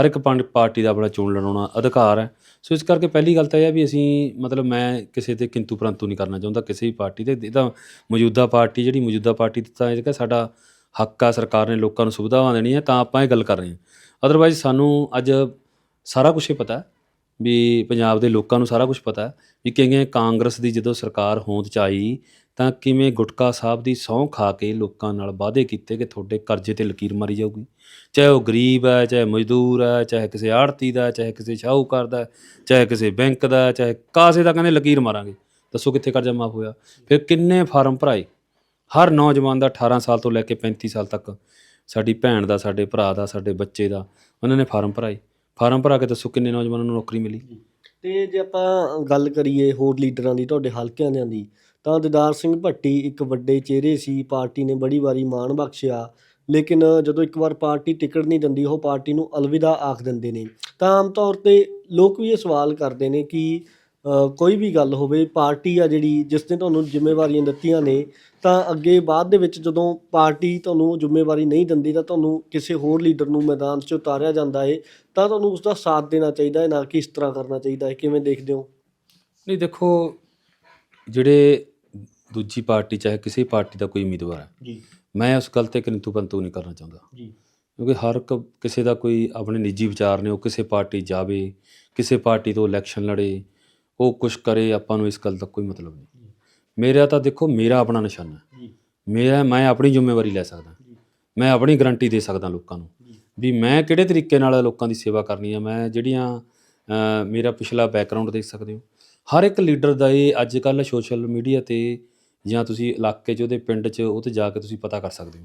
ਹਰ ਇੱਕ ਪੰ- ਪਾਰਟੀ ਦਾ ਆਪਣਾ ਚੋਣ ਲੜਾਉਣਾ ਅਧਿਕਾਰ ਹੈ। ਸੋ ਇਸ ਕਰਕੇ ਪਹਿਲੀ ਗੱਲ ਤਾਂ ਇਹ ਹੈ ਵੀ ਅਸੀਂ ਮਤਲਬ ਮੈਂ ਕਿਸੇ ਤੇ ਕਿੰਤੂ ਪਰੰਤੂ ਨਹੀਂ ਕਰਨਾ ਚਾਹੁੰਦਾ, ਕਿਸੇ ਵੀ ਪਾਰਟੀ ਤੇ। ਇਹ ਤਾਂ ਮੌਜੂਦਾ ਪਾਰਟੀ, ਜਿਹੜੀ ਮੌਜੂਦਾ ਪਾਰਟੀ ਤੇ ਤਾਂ ਇਹ ਕਿ ਸਾਡਾ ਹੱਕ ਆ, ਸਰਕਾਰ ਨੇ ਲੋਕਾਂ ਨੂੰ ਸੁਵਿਧਾਵਾਂ ਦੇਣੀਆਂ ਤਾਂ ਆਪਾਂ ਇਹ ਗੱਲ ਕਰ ਰਹੇ ਹਾਂ। ਅਦਰਵਾਈਜ਼ ਸਾਨੂੰ ਅੱਜ ਸਾਰਾ ਕੁਝ ਹੀ ਪਤਾ ਵੀ ਪੰਜਾਬ ਦੇ ਲੋਕਾਂ ਨੂੰ ਸਾਰਾ ਕੁਝ ਪਤਾ ਵੀ ਕਿਵੇਂ ਕਾਂਗਰਸ ਦੀ ਜਦੋਂ ਸਰਕਾਰ ਹੋਂਦ ਚ ਆਈ ਤਾਂ ਕਿਵੇਂ ਗੁਟਕਾ ਸਾਹਿਬ ਦੀ ਸਹੁੰ ਖਾ ਕੇ ਲੋਕਾਂ ਨਾਲ ਵਾਅਦੇ ਕੀਤੇ ਕਿ ਤੁਹਾਡੇ ਕਰਜ਼ੇ ਤੇ ਲਕੀਰ ਮਾਰੀ ਜਾਊਗੀ? ਚਾਹੇ ਉਹ ਗਰੀਬ ਹੈ, ਚਾਹੇ ਮਜ਼ਦੂਰ ਹੈ, ਚਾਹੇ ਕਿਸੇ ਆੜਤੀ ਦਾ ਚਾਹੇ ਕਿਸੇ ਸ਼ਾਹੂਕਾਰ ਦਾ ਚਾਹੇ ਕਿਸੇ ਬੈਂਕ ਦਾ ਚਾਹੇ ਕਾਸੇ ਦਾ ਕਹਿੰਦੇ ਲਕੀਰ ਮਾਰਾਂਗੇ। ਦੱਸੋ ਕਿੱਥੇ ਕਰਜ਼ਾ ਮਾਫ ਹੋਇਆ? ਫਿਰ ਕਿੰਨੇ ਫਾਰਮ ਭਰਾਏ? ਹਰ ਨੌਜਵਾਨ ਦਾ 18 ਸਾਲ ਤੋਂ ਲੈ ਕੇ 35 ਸਾਲ ਤੱਕ ਸਾਡੀ ਭੈਣ ਦਾ, ਸਾਡੇ ਭਰਾ ਦਾ, ਸਾਡੇ ਬੱਚੇ ਦਾ, ਉਹਨਾਂ ਨੇ ਫਾਰਮ ਭਰਾਏ। ਫਾਰਮ ਭਰਾ ਕੇ ਦੱਸੋ ਕਿੰਨੇ ਨੌਜਵਾਨਾਂ ਨੂੰ ਨੌਕਰੀ ਮਿਲੀ? ਤੇ ਜੇ ਆਪਾਂ ਗੱਲ ਕਰੀਏ ਹੋਰ ਲੀਡਰਾਂ ਦੀ, ਤੁਹਾਡੇ ਹਲਕਿਆਂ ਦਿਆਂ ਦੀ ਤਾਂ ਦਿਦਾਰ ਸਿੰਘ ਭੱਟੀ ਇੱਕ ਵੱਡੇ ਚਿਹਰੇ ਸੀ, ਪਾਰਟੀ ਨੇ ਬੜੀ ਵਾਰੀ ਮਾਣ ਬਖਸ਼ਿਆ। ਲੇਕਿਨ ਜਦੋਂ ਇੱਕ ਵਾਰ ਪਾਰਟੀ ਟਿਕਟ ਨਹੀਂ ਦਿੰਦੀ, ਉਹ ਪਾਰਟੀ ਨੂੰ ਅਲਵਿਦਾ ਆਖ ਦਿੰਦੇ ਨੇ। ਤਾਂ ਆਮ ਤੌਰ ਤੇ ਲੋਕ ਵੀ ਇਹ ਸਵਾਲ ਕਰਦੇ ਨੇ ਕਿ ਕੋਈ ਵੀ ਗੱਲ ਹੋਵੇ, ਪਾਰਟੀ ਆ ਜਿਹੜੀ ਜਿਸ ਨੇ ਤੁਹਾਨੂੰ ਜ਼ਿੰਮੇਵਾਰੀਆਂ ਦਿੱਤੀਆਂ ਨੇ, ਤਾਂ ਅੱਗੇ ਬਾਅਦ ਦੇ ਵਿੱਚ ਜਦੋਂ ਪਾਰਟੀ ਤੁਹਾਨੂੰ ਜ਼ਿੰਮੇਵਾਰੀ ਨਹੀਂ ਦਿੰਦੀ, ਤਾਂ ਤੁਹਾਨੂੰ ਕਿਸੇ ਹੋਰ ਲੀਡਰ ਨੂੰ ਮੈਦਾਨ 'ਚ ਉਤਾਰਿਆ ਜਾਂਦਾ ਹੈ ਤਾਂ ਤੁਹਾਨੂੰ ਉਸ ਦਾ ਸਾਥ ਦੇਣਾ ਚਾਹੀਦਾ ਹੈ ਨਾ ਕਿ ਇਸ ਤਰ੍ਹਾਂ ਕਰਨਾ ਚਾਹੀਦਾ ਹੈ ਕਿਵੇਂ ਦੇਖਦੇ ਹੋ? ਨਹੀਂ, ਦੇਖੋ, ਜਿਹੜੇ ਦੂਜੀ ਪਾਰਟੀ ਚਾਹੇ ਕਿਸੇ ਪਾਰਟੀ ਦਾ ਕੋਈ ਉਮੀਦਵਾਰ ਹੈ। ਜੀ। ਮੈਂ ਉਸ ਗੱਲ ਤੇ ਕਿੰਤੂ ਪੰਤੂ ਨਹੀਂ ਕਰਨਾ ਚਾਹੁੰਦਾ। ਜੀ। ਕਿਉਂਕਿ ਹਰ ਇੱਕ ਕਿਸੇ ਦਾ ਕੋਈ ਆਪਣੇ ਨਿੱਜੀ ਵਿਚਾਰ ਨੇ ਉਹ ਕਿਸੇ ਪਾਰਟੀ ਜਾਵੇ ਕਿਸੇ ਪਾਰਟੀ ਤੋਂ ਇਲੈਕਸ਼ਨ ਲੜੇ ਉਹ ਕੁਝ ਕਰੇ ਆਪਾਂ ਨੂੰ ਇਸ ਗੱਲ ਦਾ ਕੋਈ ਮਤਲਬ ਨਹੀਂ। ਮੇਰਾ ਤਾਂ ਦੇਖੋ ਮੇਰਾ ਆਪਣਾ ਨਿਸ਼ਾਨਾ ਹੈ। ਜੀ। ਮੇਰਾ ਮੈਂ ਆਪਣੀ ਜ਼ਿੰਮੇਵਾਰੀ ਲੈ ਸਕਦਾ। ਮੈਂ ਆਪਣੀ ਗਾਰੰਟੀ ਦੇ ਸਕਦਾ ਲੋਕਾਂ ਨੂੰ ਵੀ ਮੈਂ ਕਿਹੜੇ ਤਰੀਕੇ ਨਾਲ ਲੋਕਾਂ ਦੀ ਸੇਵਾ ਕਰਨੀ ਹੈ ਮੈਂ ਜਿਹੜੀਆਂ ਮੇਰਾ ਪਿਛਲਾ ਬੈਕਗ੍ਰਾਉਂਡ ਦੇਖ ਸਕਦੇ ਹੋ। ਹਰ ਇੱਕ ਲੀਡਰ ਦਾ ਇਹ ਅੱਜ ਕੱਲ ਸੋਸ਼ਲ ਮੀਡੀਆ ਤੇ ਜਾਂ ਤੁਸੀਂ ਇਲਾਕੇ 'ਚ ਉਹਦੇ ਪਿੰਡ 'ਚ ਉਹ ਤੇ ਜਾ ਕੇ ਤੁਸੀਂ ਪਤਾ ਕਰ ਸਕਦੇ ਹੋ।